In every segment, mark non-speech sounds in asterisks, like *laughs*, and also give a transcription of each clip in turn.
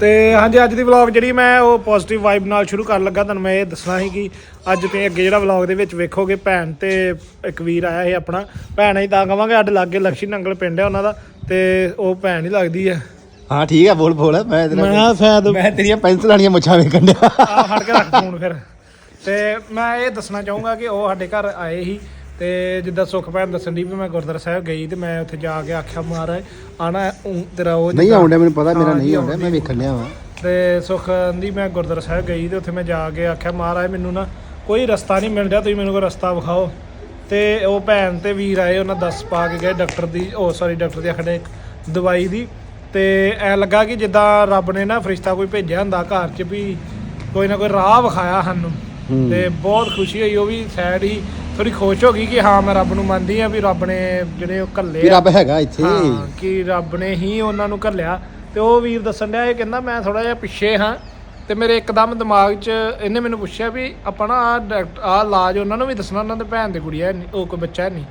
ਤੇ ਹਾਂਜੀ ਅੱਜ ਦੀ ਵਲੌਗ ਜਿਹੜੀ ਮੈਂ ਉਹ ਪੋਜ਼ਿਟਿਵ ਵਾਈਬ ਨਾਲ ਸ਼ੁਰੂ ਕਰਨ ਲੱਗਾ ਤੁਹਾਨੂੰ ਮੈਂ ਇਹ ਦੱਸਣਾ ਸੀ ਕਿ ਅੱਜ ਤੁਸੀਂ ਅੱਗੇ ਜਿਹੜਾ ਵਲੌਗ ਦੇ ਵਿੱਚ ਵੇਖੋਗੇ ਭੈਣ ਤੇ ਇੱਕ ਵੀਰ ਆਇਆ ਸੀ ਆਪਣਾ ਭੈਣ ਹੀ ਤਾਂ ਕਵਾਂਗੇ ਸਾਡੇ ਲਾਗੇ ਲਕਸ਼ੀ ਨੰਗਲ ਪਿੰਡ ਹੈ ਉਹਨਾਂ ਦਾ ਤੇ ਉਹ ਭੈਣ ਹੀ ਲੱਗਦੀ ਹੈ। ਹਾਂ ਠੀਕ ਆ ਬੋਲ ਬੋਲ ਮੈਂ ਤੇਰਾ ਮੈਂ ਸ਼ਾਇਦ ਮੈਂ ਤੇਰੀਆਂ ਪੈਨਸਲ ਵਾਲੀਆਂ ਮੁੱਛਾਂ ਵੇਖਣ ਡਿਆ। ਆ ਫੜ ਕੇ ਰੱਖ ਫੋਨ ਫਿਰ। ਤੇ ਮੈਂ ਇਹ ਦੱਸਣਾ ਚਾਹੂੰਗਾ ਕਿ ਉਹ ਸਾਡੇ ਘਰ ਆਏ ਸੀ ਤੇ ਜਿੱਦਾਂ ਸੁਖ ਭੈਣ ਦੱਸਣ ਦੀ ਵੀ ਮੈਂ ਗੁਰਦੁਆਰਾ ਸਾਹਿਬ ਗਈ ਤੇ ਮੈਂ ਉੱਥੇ ਜਾ ਕੇ ਆਖਿਆ ਮਹਾਰਾਜ ਆਣਾ ਤੇਰਾ ਉਹ ਨਹੀਂ ਆਉਂਦਾ ਮੈਨੂੰ ਪਤਾ ਮੇਰਾ ਨਹੀਂ ਆਉਂਦਾ ਮੈਂ ਵੇਖਣ ਡਿਆ ਵਾਂ। ਤੇ ਸੁਖ ਦੀ ਮੈਂ ਗੁਰਦੁਆਰਾ ਸਾਹਿਬ ਗਈ ਤੇ ਉੱਥੇ ਮੈਂ ਜਾ ਕੇ ਆਖਿਆ ਮਹਾਰਾਜ ਮੈਨੂੰ ਨਾ ਕੋਈ ਰਸਤਾ ਨਹੀਂ ਮਿਲ ਰਿਹਾ ਤੁਸੀਂ ਮੈਨੂੰ ਕੋਈ ਰਸਤਾ ਵਿਖਾਓ। ਤੇ ਉਹ ਭੈਣ ਤੇ ਵੀਰ ਆਏ ਉਹਨਾਂ ਦੱਸ ਪਾ ਕੇ ਗਏ ਡਾਕਟਰ ਦੀ ਉਹ ਸੌਰੀ ਡਾਕਟਰ ਦੀ ਆਖੜੇ ਦਵਾਈ ਦੀ। ਤੇ ਐ ਲੱਗਾ ਕਿ ਜਿੱਦਾਂ ਰੱਬ ਨੇ ਨਾ ਫਰਿਸ਼ਤਾ ਕੋਈ ਭੇਜਿਆ ਹੁੰਦਾ ਘਰ 'ਚ ਵੀ ਕੋਈ ਨਾ ਕੋਈ ਰਾਹ ਵਿਖਾਇਆ ਸਾਨੂੰ। ਤੇ ਬਹੁਤ ਖੁਸ਼ੀ ਹੋਈ ਉਹ ਵੀ ਸੈਡ ਹੀ। ਥੋੜੀ ਖੁਸ਼ ਹੋ ਗਈ ਕਿ ਹਾਂ ਮੈਂ ਰੱਬ ਨੂੰ ਮੰਨਦੀ ਆ ਵੀ ਰੱਬ ਨੇ ਜਿਹੜੇ ਉਹ ਵੀ ਘੱਲੇ ਆ। ਰੱਬ ਹੈਗਾ ਇੱਥੇ। ਹਾਂ ਕਿ ਰੱਬ ਨੇ ਹੀ ਉਹਨਾਂ ਨੂੰ ਘੱਲਿਆ। ਤੇ ਉਹ ਵੀਰ ਦੱਸਣ ਡਿਆ ਇਹ ਕਹਿੰਦਾ ਮੈਂ ਥੋੜਾ ਜਿਹਾ ਪਿੱਛੇ ਹਾਂ ਤੇ ਮੇਰੇ ਇੱਕਦਮ ਦਿਮਾਗ 'ਚ ਇਹਨੇ ਮੈਨੂੰ ਪੁੱਛਿਆ ਵੀ ਆਪਾਂ ਨਾ ਆ ਆ ਇਲਾਜ ਉਹਨਾਂ ਨੂੰ ਵੀ ਦੱਸਣਾ ਉਹਨਾਂ ਦੇ ਭੈਣ ਦੇ ਕੁੜੀ ਹੈ ਉਹ ਕੋਈ ਬੱਚਾ ਨਹੀਂ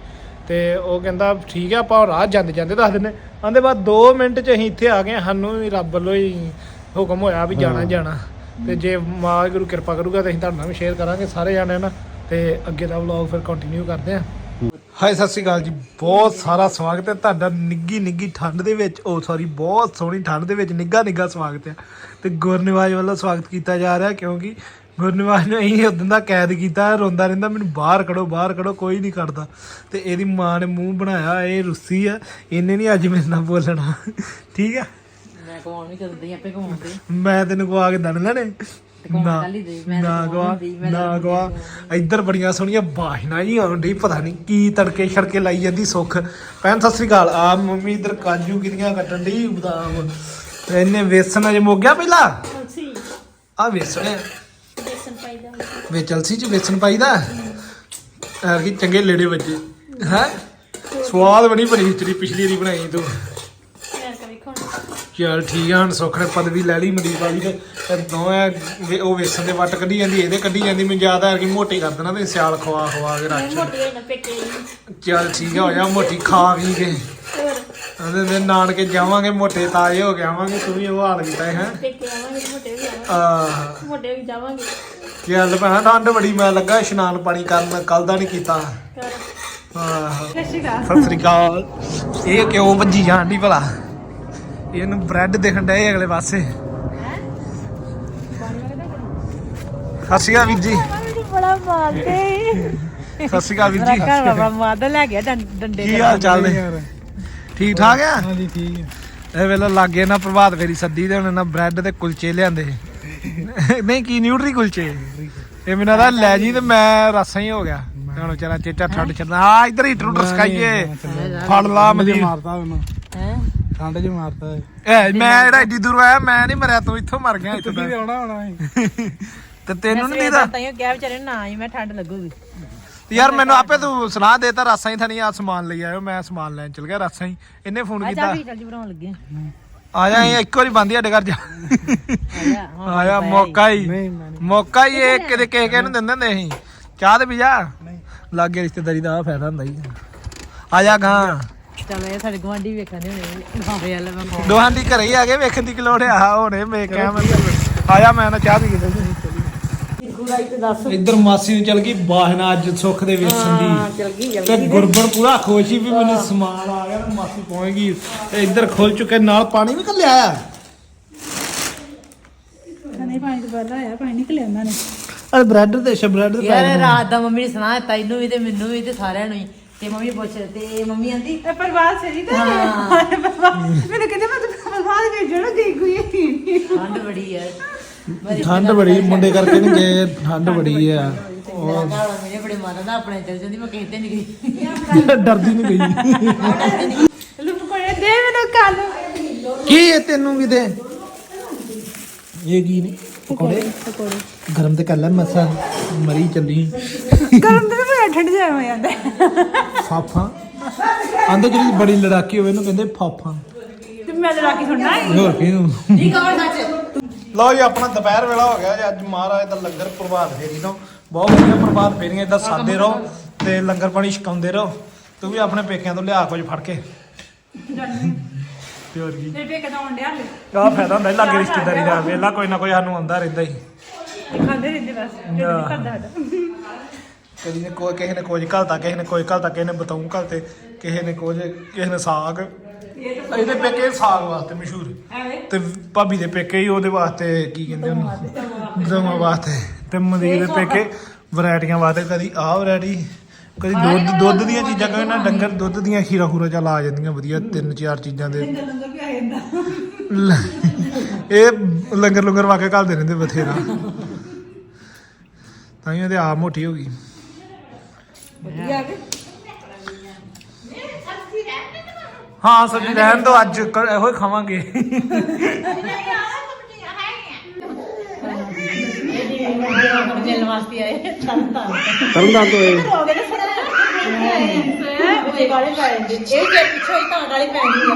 ਤੇ ਉਹ ਕਹਿੰਦਾ ਠੀਕ ਹੈ ਆਪਾਂ ਰਾਹ ਜਾਂਦੇ ਜਾਂਦੇ ਦੱਸ ਦਿੰਨੇ ਆਂਦੇ ਬਾਅਦ 2 ਮਿੰਟ 'ਚ ਅਸੀਂ ਇੱਥੇ ਆ ਗਏ ਸਾਨੂੰ ਵੀ ਰੱਬ ਵੱਲੋਂ ਹੀ ਹੁਕਮ ਹੋਇਆ ਵੀ ਜਾਣਾ ਜਾਣਾ। ਤੇ ਜੇ ਵਾਹਿਗੁਰੂ ਕਿਰਪਾ ਕਰੂਗਾ ਤੇ ਅਸੀਂ ਤੁਹਾਡੇ ਨਾਲ ਵੀ ਸ਼ੇਅਰ ਕਰਾਂਗੇ ਸਾਰੇ ਜਾਣੇ ਨਾ। ਤੇ ਅੱਗੇ ਦਾ ਵਲੌਗ ਫਿਰ ਕੰਟੀਨਿਊ ਕਰਦੇ ਆਂ ਹਾਈ ਸਤਿ ਸ਼੍ਰੀ ਅਕਾਲ ਜੀ। ਬਹੁਤ ਸਾਰਾ ਸਵਾਗਤ ਹੈ ਤੁਹਾਡਾ ਨਿੱਗੀ ਨਿੱਗੀ ਠੰਡ ਦੇ ਵਿੱਚ। ਉਹ ਸੌਰੀ ਬਹੁਤ ਸੋਹਣੀ ਠੰਡ ਦੇ ਵਿੱਚ ਨਿੱਗਾ ਨਿੱਗਾ ਸਵਾਗਤ ਹੈ। ਤੇ ਗੁਰਨਿਵਾਜ ਵੱਲੋਂ ਸਵਾਗਤ ਕੀਤਾ ਜਾ ਰਿਹਾ ਕਿਉਂਕਿ ਗੁਰਨਿਵਾਜ ਨੂੰ ਅਸੀਂ ਉਦੋਂ ਦਾ ਕੈਦ ਕੀਤਾ। ਰੋਂਦਾ ਰਹਿੰਦਾ ਮੈਨੂੰ ਬਾਹਰ ਕੱਢੋ ਬਾਹਰ ਕੱਢੋ ਕੋਈ ਨਹੀਂ ਕੱਢਦਾ। ਤੇ ਇਹਦੀ ਮਾਂ ਨੇ ਮੂੰਹ ਬਣਾਇਆ ਇਹ ਰੁੱਸੀ ਆ। ਇਹਨੇ ਨਹੀਂ ਅੱਜ ਮੇਰੇ ਨਾਲ ਬੋਲਣਾ। ਠੀਕ ਆ? ਮੈਂ ਕਮਾਉਣ ਵੀ ਕਰਦੀ ਆਪੇ ਕਮਾਉਂਦੀ। ਮੈਂ ਤੈਨੂੰ ਗਵਾ ਕੇ ਦਣ ਲੈਣੇ। ਨਾ ਗਵਾ ਗਵਾ। ਇੱਧਰ ਬੜੀਆਂ ਸੋਹਣੀਆਂ ਬਾਸ਼ਨਾ ਜੀ ਆਉਣ ਡਈ ਪਤਾ ਨਹੀਂ ਕੀ ਤੜਕੇ ਛੜਕੇ ਲਾਈ ਜਾਂਦੀ ਸੁੱਖ। ਭੈਣ ਸਤਿ ਸ੍ਰੀ ਅਕਾਲ। ਆ ਮੰਮੀ ਇੱਧਰ ਕਾਜੂ ਕਿਰੀਆਂ ਕੱਟਣ ਡਈ ਬਦਾਮ। ਤੇ ਇਹਨੇ ਵੇਸਣ ਅਜੇ ਮੁੱਕ ਗਿਆ ਪਹਿਲਾਂ? ਆ ਵੇਸਣ ਹੈ। ਬੇਸਨ ਪਾਈਦਾ ਹੁੰਦਾ ਵਿੱਚ ਅਲਸੀ ਚ ਵੇਸਣ ਪਾਈਦਾ ਆ ਕੀ ਚੰਗੇ ਲੇੜੇ ਵੱਜੇ। ਹੈ? ਸਵਾਦ ਬਣੀ ਬਣੀ ਖਿਚੜੀ ਪਿਛਲੀ ਵਾਰੀ ਬਣਾਈ ਤੂੰ। ਮੈਂ ਕਰੀ ਖਾਣਾ ਚਲ ਠੀਕ ਆ ਹੁਣ ਸੁੱਖ ਨੇ ਪਦਵੀ ਲੈ ਲਈ ਮਨਦੀਪ ਵਾਲੀ ਤੇ ਤੇ ਦੋਵੇਂ ਵੇ- ਉਹ ਵੇਸਣ ਦੇ ਵੱਟ ਕੱਢੀ ਜਾਂਦੀ ਇਹਦੇ ਕੱਢੀ ਜਾਂਦੀ ਮੈਨੂੰ ਜ਼ਿਆਦਾ ਹੈ ਕਿ ਮੋਟੀ ਕਰ ਦੇਣਾ ਤੇ ਸਿਆਲ ਖਵਾ ਖਵਾ ਕੇ ਰੱਖ ਮੋਟੀ ਪੇਕੇ ਨੂੰ। ਚੱਲ ਠੀਕ ਆ ਹੋ ਜਾ ਮੋਟੀ ਖਾ ਵੀ ਕੇ। ਉਹਦੇ ਦੇ ਨਾਨਕੇ ਜਾਵਾਂਗੇ ਮੋਟੇ ਤਾਜ਼ੇ ਹੋ ਕੇ ਆਵਾਂਗੇ ਤੂੰ ਵੀ ਉਹ ਹਾਲ ਕੀਤਾ ਹੈ ਪੇਕੇ ਆਵਾਂਗੇ ਮੋਟੇ ਵੀ ਆਵਾਂਗੇ। ਮੋਟੇ ਵੀ ਜਾਵਾਂਗੇ। ਚੱਲ ਭੈਣਾ ਠੰਡ ਬੜੀ ਮੈਂ ਲੱਗਾ ਇਸ਼ਨਾਨ ਪਾਣੀ ਕਰਨ ਕੱਲ ਦਾ ਨਹੀਂ ਕੀਤਾ। ਸਤਿ ਸ਼੍ਰੀ ਅਕਾਲ। ਇਹ ਕਿਉਂ ਭੱਜੀ ਜਾਂਦੀ ਭਲਾ? ਇਹਨੂੰ ਬ੍ਰੈਡ ਦੇਖਣ ਡਏ ਅਗਲੇ ਪਾਸੇ। ਸਤਿ ਸ਼੍ਰੀ ਅਕਾਲ ਵੀਰ ਜੀ। ਮੈਨੂੰ ਬੜਾ ਮਾਰਦੇ ਸਤਿ ਸ਼੍ਰੀ ਅਕਾਲ ਵੀਰ ਜੀ। ਘਰ ਬਾਬਾ ਮਾਰਦਾ ਲੈ ਗਿਆ ਡੰ- ਡੰਡੇ ਕੀ ਹਾਲ ਚਾਲ ਨੇ? ਠੀਕ ਠਾਕ ਆ? ਹਾਂਜੀ ਠੀਕ ਹੈ ਇਹ ਵੇਲੇ ਲਾਗੇ ਨਾ ਪ੍ਰਭਾਤ ਫੇਰੀ ਸੱਦੀ ਤੇ ਹੁਣ ਨਾ ਬ੍ਰੈਡ ਤੇ ਕੁਲਚੇ ਲਿਆਂਦੇ ਨਹੀਂ ਕੀ ਨਿਊਟਰੀ ਕੁਲਚੇ? ਇਹ ਮੈਨੂੰ ਦਾ ਲੈ ਜੀ ਤੇ ਮੈਂ ਰਸਾ ਹੀ ਹੋ ਗਿਆ। ਹੁਣ ਚਲਾ ਚੇਚਾ ਠੰਡ ਛੱਡਣਾ ਆ ਇਧਰ ਹੀ ਟਰੂ ਸਕਾਈਏ ਫੜ ਲਾ ਮਲੀ ਮਾਰਤਾ ਉਹਨੂੰ। ਹੈ? ਠੰਡ 'ਚ ਮਾਰਤਾ। ਐ ਮੈਂ ਜਿਹੜਾ ਏਡੀ ਦੂਰ ਆਇਆ ਮੈਂ ਨਹੀਂ ਮਰਿਆ ਤੂੰ ਇੱਥੋਂ ਮਰ ਗਿਆ ਇੱਥੋਂ ਤੱਕ। ਆਉਣਾ ਹੋਣਾ *laughs* ਤੇ ਤੈਨੂੰ ਨਹੀਂ ਦੀਦਾ? ਤਾਈਓ ਕਿਹਾ ਵਿਚਾਰੇ ਨੂੰ ਨਾ ਹੀ ਮੈਂ ਠੰਡ ਲੱਗੂਗੀ। ਯਾਰ ਮੈਨੂੰ ਆਪੇ ਤੂੰ ਸੁਣਾ ਦੇਤਾ ਰਾਸਾਂ ਹੀ ਥਣੀ ਆ ਸਮਾਨ ਲਈ ਆਇਓ ਮੈਂ ਸਮਾਨ ਲੈਣ ਚਲ ਗਿਆ ਰਾਸਾਂ ਹੀ। ਇਹਨੇ ਫੋਨ ਆ ਕੀਤਾ। ਜਾ ਵੀ ਚੱਲ ਜੀ ਬਣਾਉਣ ਲੱਗੇ ਆ। ਜਾ ਇਹ ਇੱਕ ਵਾਰੀ ਬੰਦੀ ਸਾਡੇ ਘਰ ਜਾ। ਆ ਜਾ ਹੁਣ ਆਇਆ ਮੌਕਾ ਹੀ। ਮੌਕਾ ਹੀ ਇਹ ਕਿਤੇ ਕਿਸੇ ਕਿਸੇ ਨੂੰ ਦਿੰਦੇ ਹੁੰਦੇ ਸੀ। ਚਾਹ ਤੇ ਵੀ ਜਾ। ਲਾਗੇ ਰਿਸ਼ਤੇਦਾਰੀ ਦਾ ਆ ਫਾਇਦਾ ਹੁੰਦਾ ਹੀ ਆ। ਜਾ ਗਾਂ। ਚੱਲ ਇਹ ਸਾਡੇ ਗਵਾਂਢੀ ਵੇਖਣ ਦੇ ਹੋਣੇ ਵਾਲੇ ਮੈਂ ਦੋਹਾਂ ਦੀ ਘਰੇ ਹੀ ਆ ਗਏ ਵੇਖਣ ਦੀ ਕਿ ਲੋੜ ਆ। ਹੋਣੇ ਮੈਂ ਕਹਿ ਮੈਂ ਆ ਜਾ ਮੈਂ ਨਾ ਚਾਹ ਪੀ ਕੇ ਗੁਰਾਈ ਤੇ ਦੱਸ। ਇੱਧਰ ਮਾਸੀ ਨੂੰ ਚਲ ਗਈ ਬਾਹਨਾ ਅੱਜ ਸੁੱਖ ਦੇ ਵੇਸਣ ਦੀ ਚੱਲ ਗਈ ਤੇ ਗੁਰਬਰ ਪੂਰਾ ਖੁਸ਼ ਸੀ ਵੀ ਮੈਨੂੰ ਸਮਾਨ ਆ ਗਿਆ ਤੇ ਮਾਸੀ ਪਹੁੰਚ ਗਈ ਤੇ ਇੱਧਰ ਖੁੱਲ ਚੁੱਕੇ ਨਾਲ ਪਾਣੀ ਵੀ ਕੱਲਿਆ ਆ। ਨਹੀਂ ਪਾਣੀ ਤੋਂ ਪਹਿਲਾਂ ਆਇਆ ਪਾਣੀ ਨਿਕਲਿਆ ਉਹਨਾਂ ਨੇ। ਅਰੇ ਬ੍ਰੈਡ ਤੇ ਬ੍ਰੈਡ ਤੇ ਯਾਰ ਰਾਤ ਦਾ ਮੰਮੀ ਨੇ ਸੁਣਾ ਦਿੱਤਾ ਇਹਨੂੰ ਵੀ ਤੇ ਮੈਨੂੰ ਵੀ ਤੇ ਸਾਰਿਆਂ ਨੂੰ ਹੀ। ਤੇ ਮੰਮੀ ਪੁੱਛ ਤੇ ਮੰਮੀ ਆਂਦੀ ਇਹ ਪਰਿਵਾਰ ਸਹੀ ਤਾਂ ਹਾਂ। ਮੈਨੂੰ ਕਹਿੰਦੇ ਮੈਂ ਤਾਂ ਪਰਿਵਾਰ ਭੇਜਣਾ ਗਈ ਕੋਈ ਹੈ। ਠੰਡ ਬੜੀ ਹੈ ਮੇਰੀ ਠੰਡ ਬੜੀ ਮੁੰਡੇ ਕਰਕੇ ਨਹੀਂ ਗਏ ਠੰਡ ਬੜੀ ਆ। ਮੇਰਾ ਘਰ ਵਾਲਾ ਮੇਰੇ ਬੜੇ ਮਾਰਦਾ ਨਾ ਆਪਣੇ ਚੱਲ ਜਾਂਦੀ ਮੈਂ ਕਿਸੇ ਤੇ ਨਹੀਂ ਗਈ। *laughs* ਡਰਦੀ ਨਹੀਂ ਗਈ। ਲੁਕ ਕੋਲੇ ਦੇ ਮੈਨੂੰ ਕੱਲ ਕੀ ਇਹ ਤੈਨੂੰ ਵੀ ਦੇ? ਇਹ ਕੀ ਨੇ? ਪਕੌੜੇ? ਪਕੌੜੇ। ਗਰਮ ਤੇ ਕਰ ਲੈ ਮਸਾ ਮਰੀ ਚੱਲੀ। ਗਰਮ ਤੇ ਬੜਾ ਠੰਡ ਜਾਇਆ ਹੋ ਜਾਂਦਾ ਫਾਫਾ। ਆਂਦੇ ਜਿਹੜੀ ਬੜੀ ਲੜਾਕੀ ਹੋਵੇ ਇਹਨੂੰ ਕਹਿੰਦੇ ਫਾਫਾ। ਤੇ ਮੈਂ ਲੜਾ ਕੇ ਸੁਣਨਾ ਹੈ ਹੋਰ ਕੀ। ਨੂੰ ਨਹੀਂ ਕਵਰ ਸੱਚ। ਲਓ ਜੀ ਆਪਣਾ ਦੁਪਹਿਰ ਵੇਲਾ ਹੋ ਗਿਆ ਜੀ। ਅੱਜ ਮਹਾਰਾਜ ਦਾ ਲੰਗਰ ਪ੍ਰਭਾਤ ਫੇਰੀ ਤੋਂ। ਬਹੁਤ ਵਧੀਆ ਪ੍ਰਭਾਤ ਫੇਰੀਆਂ ਇਦਾਂ ਸਾਦੇ ਰਹੋ ਤੇ ਲੰਗਰ ਪਾਣੀ ਛਕਾਉਂਦੇ ਰਹੋ। ਤੂੰ ਵੀ ਆਪਣੇ ਪੇਕਿਆਂ ਤੋਂ ਲਿਆ ਕੁਝ ਫੜ ਕੇ। ਤੇ ਹੋਰ ਕੀ। ਮੇਰੇ ਪੇਕੇ ਦਾ ਆਉਂਦਿਆ ਲੈ ਆਹ ਫਾਇਦਾ ਹੁੰਦਾ ਲੱਗੇ ਰਿਸ਼ਤੇਦਾਰੀ ਦਾ। ਵੇਲਾ ਕੋਈ ਨਾ ਕੋਈ ਸਾਨੂੰ ਆਉਂਦਾ ਰਹਿੰਦਾ ਹੀ ਖਾਂਦੇ ਰਹਿੰਦੇ ਬਸ। ਕਦੀ ਨੇ ਕੋਈ ਕਿਸੇ ਨੇ ਕੁਝ ਘਲਤਾ ਕਿਸੇ ਨੇ ਕੋਈ ਘਲਤਾ ਕਿਸੇ ਨੇ ਬਤਾਉਂ ਘਲਤੇ ਕਿਸੇ ਨੇ ਕੁਝ ਕਿਸੇ ਨੇ ਸਾਗ ਇਹਦੇ ਪੇਕੇ ਸਾਗ ਵਾਸਤੇ ਮਸ਼ਹੂਰ। ਐਵੇਂ ਤੇ ਭਾਬੀ ਦੇ ਪੇਕੇ ਹੀ ਉਹਦੇ ਵਾਸਤੇ ਕੀ ਕਹਿੰਦੇ ਉਹਨੂੰ? ਦੋਵਾਂ ਵਾਸਤੇ। ਤੇ ਮਨਦੀਪ ਦੇ ਪੇਕੇ ਵੈਰਾਈਟੀਆਂ ਵਾਸਤੇ ਕਦੀ ਆਹ ਵੈਰਾਈਟੀ ਕਦੀ ਦੁੱਧ ਦੁੱਧ ਦੀਆਂ ਚੀਜ਼ਾਂ ਕਦੇ ਨਾ ਡੰਗਰ ਦੁੱਧ ਦੀਆਂ ਖੀਰਾ ਖੂਰਾ ਚਾ ਲਾ ਜਾਂਦੀਆਂ ਵਧੀਆ ਤਿੰਨ ਚਾਰ ਚੀਜ਼ਾਂ ਦੇ। ਆ ਇਹ ਲੰਗਰ ਲੰਗਰ ਵਾ ਕੇ ਘਲਦੇ ਰਹਿੰਦੇ ਬਥੇਰਾ। ਤਾਂ ਹੀ ਉਹਦੇ ਆਪ ਮੋਟੀ ਹੋ ਗਈ। ਵਧੀਆ ਕਿ। ਹਾਂ ਸਬਜ਼ੀ ਰਹਿਣ ਤੋਂ ਅੱਜ ਕ- ਇਹੋ ਹੀ ਖਾਵਾਂਗੇ। ਮਿਲਣ ਵਾਸਤੇ ਆਏ ਤੰਤਾਂ ਤਰਨਦਾਰ ਤੋਂ ਇਹ ਗਏ ਨਾ ਉਹ ਗਾਲੇ ਪੈ ਜਾਂਦੇ ਇਹ ਜੇ ਪਿੱਛੋਂ ਹੀ। ਤਾਂ ਗਾਲੇ ਪੈਣਗੀਆਂ